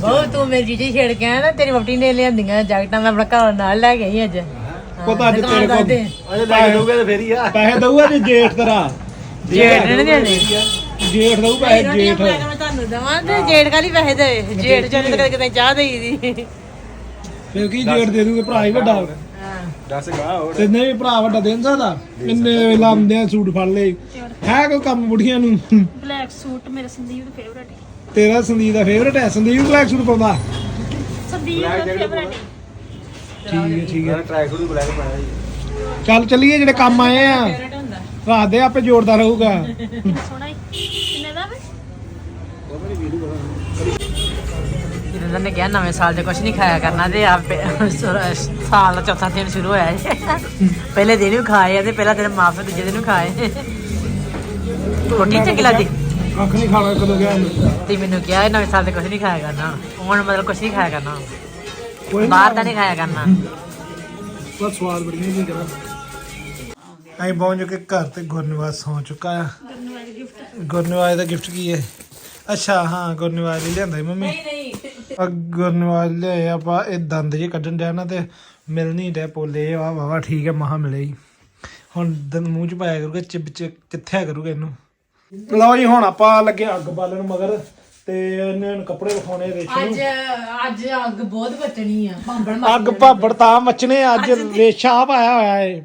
ਬਹੁਤ ਤੂੰ ਮੇਰੀ ਚੀਜ਼ ਛੇੜ ਕੇ ਆਇਆ ਨਾ ਤੇਰੀ ਵਪਟੀ ਨੇ ਲਿਆਂਦੀਆਂ ਜੈਕਟਾਂ ਮੈਂ ਆਪਣਾ ਘਰ ਨਾਲ ਲੈ ਗਈ ਅੱਜ। ਪਤਾ ਅੱਜ ਤੇਰੇ ਕੋਲ ਦੇ। ਅਜੇ ਪੈਸੇ ਦਊਗਾ ਤੇ ਫੇਰ ਹੀ ਆ। ਪੈਸੇ ਦਊਗਾ ਜੇ ਜੇਠ ਤੇਰਾ? ਜੇੜ ਨੇ ਦੇਣੇ। ਜੇਠ ਦਊ ਪੈਸੇ ਜੇਠ। ਮੈਂ ਤੁਹਾਨੂੰ ਦਵਾਂ ਤੇ ਜੇੜ ਕਾਲੀ ਪੈਸੇ ਦੇ ਜੇੜ ਚੋਂ ਕਦੇ ਕਦੇ ਚਾਹ ਦੇਈ ਦੀ। ਫਿਰ ਕੀ ਜੇਠ ਦੇ ਦੂਗੇ ਭਰਾ ਹੀ ਵੱਡਾ ਦੱਸ ਗਾ ਹੋਰ। ਤੇ ਨਹੀਂ ਭਰਾ ਵੱਡਾ ਦੇ ਨੀ ਸਕਦਾ? ਇੰਨੇ ਲਾਉਂਦੇ ਆ ਸੂਟ ਫੜ ਲਏ। ਹੈ ਕੋਈ ਕੰਮ ਬੁੜੀਆਂ ਨੂੰ? ਬਲੈਕ ਸੂਟ ਮੇਰੇ ਸੰਦੀਪ ਦਾ ਫੇਵਰਟ ਹੈ। ਤੇਰਾ ਸੰਦੀਪ ਦਾ ਫੇਵਰਟ ਹੈ? ਸੰਦੀਪ ਬਲੈਕ ਸੂਟ ਪਾਉਂਦਾ? ਸੰਦੀਪ ਦਾ ਫੇਵਰਟ ਠੀਕ ਹੈ ਠੀਕ ਹੈ। ਟਰੈਕ ਸੂਟ ਬਲੈਕ ਪਾਇਆ ਜੀ ਚੱਲ ਚੱਲੀਏ ਜਿਹੜੇ ਕੰਮ ਆਏ ਆ। ਰਾਤ ਦੇ ਆਪੇ ਜੋੜਦਾ ਰਹੂਗਾ। ਕਿੰਨਾ ਸੋਹਣਾ ਹੈ ਕਿੰਨੇ ਦਾ ਵੇ? ਇਹਨਾਂ ਨੇ ਕਿਹਾ ਨਵੇਂ ਸਾਲ ਦੇ ਕੁਝ ਨਹੀਂ ਖਾਇਆ ਕਰਨਾ ਤੇ ਆਪ ਸਾਲ ਦਾ ਚੌਥਾ ਦਿਨ ਸ਼ੁਰੂ ਹੋਇਆ ਹੈ ਪਹਿਲੇ ਦਿਨ ਵੀ ਖਾਏ ਆ ਤੇ ਪਹਿਲਾ ਦਿਨ ਮਾਫ ਦੂਜੇ ਦਿਨ ਵੀ ਖਾਏ। ਰੋਟੀ ਚੰਗੀ ਲੱਗਦੀ? ਕੱਖ ਨਹੀਂ ਖਾਣਾ ਕਦੋਂ ਗਿਆ। ਤੇ ਮੈਨੂੰ ਕਿਹਾ ਇਹ ਨਵੇਂ ਸਾਲ ਦੇ ਕੁਝ ਨਹੀਂ ਖਾਇਆ ਕਰਨਾ। ਹੁਣ ਮਤਲਬ ਕੁਝ ਨਹੀਂ ਖਾਇਆ ਕਰਨਾ। ਕੋਈ ਨੀ, ਬਾਹਰ ਦਾ ਨਹੀਂ ਖਾਇਆ ਕਰਨਾ। ਬਹੁਤ ਸਵਾਦ ਬੜੀਆਂ ਜੀ ਕਰਾਂ ਅਸੀਂ ਪਹੁੰਚ ਕੇ ਘਰ ਤੇ ਗੁਰਨਿਵਾਜ ਸੌ ਚੁੱਕਾ ਆ। ਗੁਰਨਿਵਾਜ ਦਾ ਗਿਫਟ ਕੀ ਹੈ? ਅੱਛਾ ਹਾਂ ਗੁਰਨਿਵਾਜ ਲਈ ਲਿਆਂਦਾ ਸੀ ਮੰਮੀ। ਨਹੀਂ ਆ ਗੁਰਨਿਵਾਜ ਲਿਆਏ ਆਪਾਂ ਇਹ ਦੰਦ ਜੇ ਕੱਢਣ ਡਿਆ ਨਾ ਤੇ ਮਿਲ ਨਹੀਂ ਡਿਆ ਪੋਲੇ ਆ ਵਾਵਾ ਠੀਕ ਹੈ ਮਹਾ ਮਿਲੇ ਹੀ। ਹੁਣ ਦੰਦ ਮੂੰਹ ਚ ਪਾਇਆ ਕਰੂਗਾ ਚਿਪ ਚ ਕਿੱਥੇ ਕਰੂਗਾ ਇਹਨੂੰ? ਲਓ ਜੀ ਹੁਣ ਆਪਾਂ ਲੱਗੇ ਅੱਗ ਬਾਲਣ ਮਗਰ ਤੇ ਇਹਨੇ ਹੁਣ ਕੱਪੜੇ ਵਿਖਾਉਣੇ ਰੇਸ਼ਮ ਅੱਜ ਅੱਜ ਅੱਗ ਬਹੁਤ ਬਚਣੀ ਆ ਭਾਂਬੜ ਅੱਗ ਭਾਬੜ ਤਾਂ ਮੱਚਨੇ ਅੱਜ ਰੇਸ਼ਾ ਪਾਇਆ ਹੋਇਆ ਏ।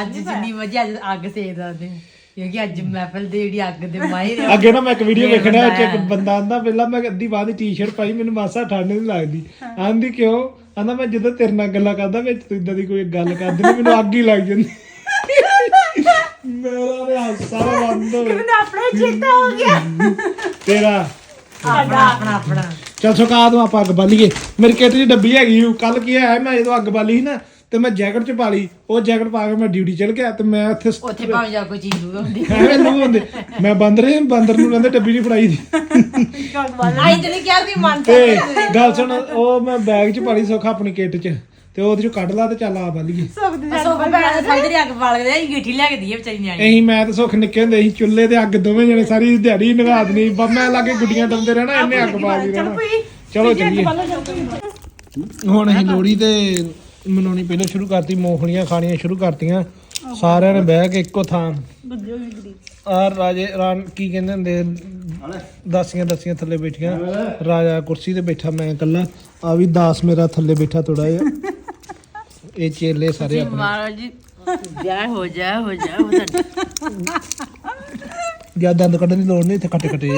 ਅੱਜ ਜਿੰਨੀ ਵਜੇ ਅੱਜ ਅੱਗ ਸੇਕਦਾ ਤੇ ਕਿਉਂਕਿ ਅੱਜ ਮਹਿਫਲ ਦੇ ਜਿਹੜੀ ਅੱਗ ਦੇ ਮਾਹਿਰ ਆ। ਅੱਗੇ ਨਾ ਮੈਂ ਇੱਕ ਵੀਡੀਓ ਵੇਖਣਾ ਬੰਦਾ ਚ ਇੱਕ ਬੰਦਾ ਆਂਦਾ ਪਹਿਲਾਂ ਮੈਂ ਅੱਧੀ ਬਾਅਦ ਦੀ ਟੀ-ਸ਼ਰਟ ਪਾਈ ਮੈਨੂੰ ਮਾਸਾ ਠੰਡ ਨਹੀਂ ਲੱਗਦੀ। ਆਂਦੀ ਕਿਉਂ? ਆਂਦਾ ਮੈਂ ਜਦੋਂ ਤੇਰੇ ਨਾਲ ਗੱਲਾਂ ਕਰਦਾ ਵਿੱਚ ਤੂੰ ਇਦਾਂ ਦੀ ਕੋਈ ਗੱਲ ਕਰਦੀ ਨੀ, ਮੈਨੂੰ ਅੱਗ ਹੀ ਲੱਗ ਜਾਂਦੀ ਮੇਰਾ ਤੇ ਹਾਸਾ ਬੰਦ ਹੋ ਗਿਆ। ਮੈਨੂੰ ਆਪਣਾ ਚੇਤਾ ਹੋ ਗਿਆ। ਤੇਰਾ। ਆਪਣਾ ਆਪਣਾ ਆਪਣਾ। ਚੱਲ ਸੁਕਾ ਦੂੰ ਆਪਾਂ ਅੱਗ ਬਾਲੀਏ। ਮੇਰੀ ਕਿੱਟ 'ਚ ਡੱਬੀ ਹੈਗੀ ਉਹ ਕੱਲ ਕੀ ਹੋਇਆ ਮੈਂ ਜਦੋਂ ਅੱਗ ਬਾਲੀ ਸੀ ਨਾ ਤੇ ਮੈਂ ਜੈਕਟ 'ਚ ਪਾ ਲਈ ਉਹ ਜੈਕਟ ਪਾ ਕੇ ਮੈਂ ਡਿਊਟੀ ਚਲ ਗਿਆ ਤੇ ਮੈਂ ਉੱਥੇ ਉੱਥੇ ਭਾਵੇਂ ਜਾ ਕੋਈ ਚੀਜ਼ ਦੂਗਾ ਹੁੰਦੀ। ਐਵੇਂ ਲੂ ਹੁੰਦੇ। ਮੈਂ ਬੰਦਰ ਰਿਹਾ ਬਾਂਦਰ ਨੂੰ ਕਹਿੰਦੇ ਡੱਬੀ ਨਹੀਂ ਫੜਾਈ। ਦੀ ਆਈ ਤੇ ਨਹੀਂ ਕਿਹਾ ਵੀ ਮਨ ਤੇ ਗੱਲ ਸੁਣ ਉਹ ਮੈਂ ਬੈਗ 'ਚ ਪਾ ਲਈ ਸੁੱਖ ਆਪਣੀ ਕਿੱਟ 'ਚ ਤੇ ਉਹਦੇ 'ਚੋਂ ਕੱਢ ਲਾ ਤੇ ਚੱਲ ਆ ਬਾਲੀਏ ਸੋ ਭੈਣ ਸਾਈ ਤੇਰੀ ਅੱਗ ਬਾਲ ਕੇ ਇਹ ਗਿੱਠੀ ਲੈ ਕੇ ਦੀਏ ਵਿਚਾਰੀ ਨਿਆਣੀ। ਅਸੀਂ ਮੈਂ ਤੇ ਸੁੱਖ ਨਿੱਕੇ ਹੁੰਦੇ ਸੀ ਚੁੱਲ੍ਹੇ ਤੇ ਅੱਗ ਦੋਵੇਂ ਜਣੇ ਸਾਰੀ ਦਿਹਾੜੀ ਨਿਭਾ ਦੇਣੀ ਮੈਂ ਲਾਗੇ ਗੁੱਡੀਆਂ ਡੰਦੇ ਰਹਿਣਾ ਇਹਨੇ ਅੱਗ ਬਾਲਦੀ ਰਹਿਣਾ। ਚਲੋ ਚੱਲੀਏ। ਹੁਣ ਅਸੀਂ ਲੋੜੀ ਤੇ ਮਨਾਉਣੀ ਪਹਿਲਾਂ ਸ਼ੁਰੂ ਕਰਤੀ ਮੂੰਗਫਲੀਆਂ ਖਾਣੀਆਂ ਸ਼ੁਰੂ ਕਰਤੀਆਂ। ਸਾਰਿਆਂ ਨੇ ਬਹਿ ਕੇ ਇੱਕੋ ਥਾਂ। ਆ ਰਾਜੇ ਰਾਂ ਕੀ ਕਹਿੰਦੇ ਹੁੰਦੇ ਦਾਸੀਆਂ ਦਾਸੀਆਂ ਥੱਲੇ ਬੈਠੀਆਂ। ਰਾਜਾ ਕੁਰਸੀ ਤੇ ਬੈਠਾ ਮੈਂ ਇਕੱਲਾ। ਆ ਵੀ ਦਾਸ ਮੇਰਾ ਥੱਲੇ ਬੈਠਾ ਥੋੜਾ ਜਿਹਾ। ਇਹ ਚੇਲੇ ਸਾਰੇ ਆਪਣੇ। ਮਹਾਰਾਜ ਜੀ ਜੈ ਹੋ ਜੈ ਹੋ ਜੈ ਹੋ ਤੁਹਾਡੀ। ਜਾਂ ਦੰਦ ਕੱਢਣ ਦੀ ਲੋੜ ਨਹੀਂ ਇੱਥੇ ਕੱਟੇ ਕੱਟੇ।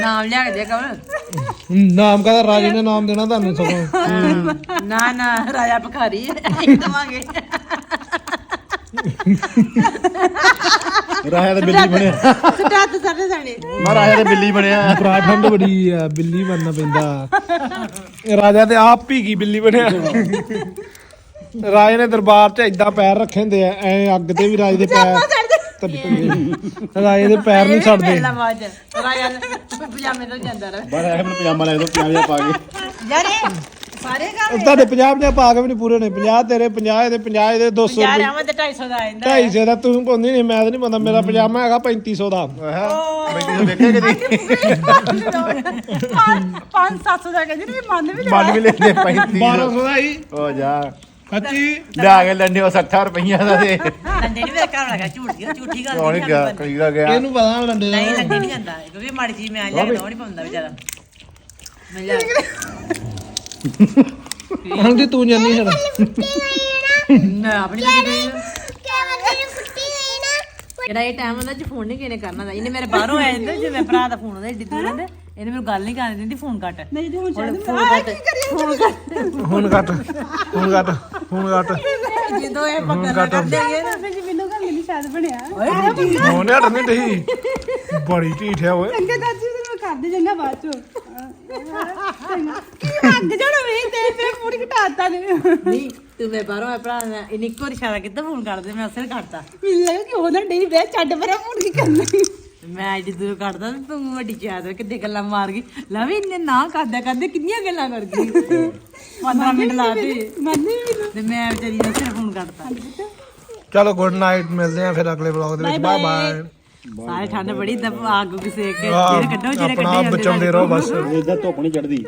ਨਾਮ ਲਿਆ ਕੇ ਦੇ ਕਮਲ। ਨਾਮ ਕਹਦਾ? ਰਾਜੇ ਨੇ ਨਾਮ ਦੇਣਾ ਤੁਹਾਨੂੰ ਸਗੋਂ। ਨਾ ਨਾ ਰਾਜਾ ਭਖਾਰੀ ਦਵਾਂਗੇ। ਰਾਜਾ ਤੇ ਬਿੱਲੀ ਬਣਿਆ। ਸਟਾਤ ਸਾਰੇ ਜਾਣੇ ਮੈਂ ਰਾਜਾ ਤੇ ਬਿੱਲੀ ਬਣਿਆ। ਠੰਡ ਬੜੀ ਆ ਬਿੱਲੀ ਬਣਨਾ ਪੈਂਦਾ। ਰਾਜਾ ਤੇ ਆਪ ਹੀ ਕੀ ਬਿੱਲੀ ਬਣਿਆ। ਰਾਜੇ ਨੇ ਦਰਬਾਰ 'ਚ ਏਦਾਂ ਪੈਰ ਰੱਖੇ ਹੁੰਦੇ ਆ ਐ ਅੱਗ ਤੇ ਵੀ ਰਾਜੇ ਦੇ ਪੈਰ। ਧੱਡੀ ਧੱਡੀ। ਰਾਜੇ ਦੇ ਪੈਰ ਨਹੀਂ ਛੱਡਦੇ ਪਹਿਲਾ ਰਾਜਾ ਪਜਾਮੇ ਤੋਂ ਜਾਂਦਾ ਰਹੇ। ਆਇਆ ਮੈਨੂੰ ਪਜਾਮਾ ਲੈ ਦੋ ਪਜਾਮਾ ਪਾ ਕੇ। ਯਾਰ ਇਹ ਸਾਰੇ ਘਰ ਤੁਹਾਡੇ ਪੰਜਾਬ ਦੇ ਪਾ ਕੇ ਵੀ ਨਹੀਂ ਪੂਰੇ ਨੇ 50 ਤੇਰੇ 50 ਇਹਦੇ 50 ਇਹਦੇ 200 ਯਾਰ ਰੁਪਏ। ਆਵਾਂ ਤੇ 250 ਦਾ ਆਂਦਾ 250 ਦਾ ਤੂੰ ਪਾਉਂਦੀ ਨਹੀਂ ਮੈਂ ਤਾਂ ਨਹੀਂ ਪਾਉਂਦਾ। ਮੇਰਾ ਪਜਾਮਾ ਹੈਗਾ 3500 ਦਾ। ਤੋਂ ਦੇਖਿਆ ਕਦੀ 5-700 ਦਾ ਕਹਿੰਦੇ ਨੇ ਮੰਨ ਵੀ ਮੰਨ ਵੀ ਲੈਂਦੇ 35 1200 ਦਾ ਹੀ। ਹੋ ਜਾ। ਸੱਚੀ ਲਿਆ ਕੇ ਲੰਡੇ ਉਹ 60 ਰੁਪਈਆ ਦਾ ਤੇ ਲੰਡੇ ਨਹੀਂ ਮੇਰੇ ਘਰ ਲਗਾ ਝੂਠੀ ਝੂਠੀ ਗੱਲ ਨਹੀਂ ਗਿਆ? ਕਈਦਾ ਗਿਆ। ਇਹਨੂੰ ਪਤਾ ਲੰਡੇ ਨਹੀਂ ਲੰਡੇ ਨਹੀਂ ਜਾਂਦਾ ਕਿਉਂਕਿ ਮਾੜੀ ਚੀਜ਼ ਮੈਂ ਲਿਆ ਕੇ ਨਹੀਂ ਪਾਉਂਦਾ ਵਿਚਾਰਾ। ਮੈਂ ਲਿਆ ਹਾਂਜੀ ਤੂੰ ਜਾਨੀ ਹੈ ਮੈਂ ਆਪਣੀ ਕੁੜੀ ਇਹ ਟਾਈਮ ਹੁੰਦਾ ਜੇ ਫੋਨ ਨਹੀਂ ਕਿਨੇ ਕਰਨਾ ਦਾ ਇਹਨੇ ਮੇਰੇ ਬਾਹਰੋਂ ਆਇਆ ਜਾਂਦਾ ਜੇ ਮੈਂ ਭਰਾ ਦਾ ਫੋਨ ਹੁੰਦਾ ਏਡੀ ਦੂਰ ਹੁੰਦੇ ਇਹਨੇ ਮੈਨੂੰ ਗੱਲ ਨਹੀਂ ਕਰਨ ਦਿੰਦੀ ਫੋਨ ਕੱਟ। ਨਹੀਂ ਤੇ ਹੁਣ ਹੁਣ ਫੋਨ ਕੱਟ। ਫੋਨ ਕੱਟ ਹੁਣ ਕੱਟ। ਹੁਣ ਕੱਟ ਜਦੋਂ ਇਹ ਪੱਕਾ ਕਰਦੇ ਗਏ ਨਾ ਫਿਰ ਮੈਨੂੰ ਗੱਲ ਨਹੀਂ ਸ਼ਾਇਦ ਬਣਿਆ। ਹੁਣ ਹਟ ਨਹੀਂ ਬੜੀ ਢੀਠ ਹੈ ਓਏ। ਚੰਗਾ ਚਾਚੀ ਮੈਂ ਕਰਦੇ ਚੰਗਾ ਬਾਅਦ ਚ। ਕੀ ਮੰਗ ਜਾਣਾ ਵੇ ਤੇ ਫਿਰ ਫੋਨ ਘਟਾਤਾ ਨੇ। ਨਹੀਂ ਤੂੰ ਮੇਰੇ ਬਾਹਰੋਂ ਆਇਆ ਭਰਾ ਨੇ ਇਹਨੇ ਇੱਕੋ ਵਾਰੀ ਇਸ਼ਾਰਾ ਕੀਤਾ ਫੋਨ ਕਰਦੇ ਮੈਂ ਅਸਰ ਕੱਟਤਾ ਮੈਨੂੰ ਲੱਗਾ ਕਿ ਉਹਨਾਂ ਡੇ ਬੈ ਛੱਡ ਪਰੇ ਫੋਨ ਕੀ ਕਰਨਾ ਮੈਂ ਦੂਰ ਕੱਟਦਾ ਤੇ ਤੂੰ ਵੱਡੀ ਚਾਹਤ ਕਿੱਦੇ ਗੱਲਾਂ ਮਾਰ ਗਈ। ਲੈ ਵੀ ਇਹਨੇ ਨਾ ਕਰਦਾ ਕਰਦੇ ਕਿੰਨੀਆਂ ਗੱਲਾਂ ਕਰ ਗਈ। 15 ਮਿੰਟ ਲਾਤੇ ਮੰਨੇ ਮੈਨੂੰ ਤੇ ਮੈਂ ਵਿਚਾਰੀ ਨੂੰ ਸਿਰ ਫੋਨ ਕੱਟਤਾ ਚਲੋ ਗੁੱਡ ਨਾਈਟ ਮਿਲਦੇ ਆ ਫਿਰ ਅਗਲੇ ਵਲੌਗ ਦੇ ਵਿੱਚ। ਬਾਏ ਬਾਏ ਸਾਰੇ ਠੰਡ ਬੜੀ ਦਬ ਅੱਗ ਕਿਸੇ ਕੇ ਜਿਹੜੇ ਕੱਢੋ ਜਿਹੜੇ ਆਪਣਾ ਕੱਢੇ ਜਾਂਦੇ ਬਚਾਉਂਦੇ ਰਹੋ ਬਸ। ਇਹਦਾ ਧੁੱਪ ਨਹੀਂ ਚੜਦੀ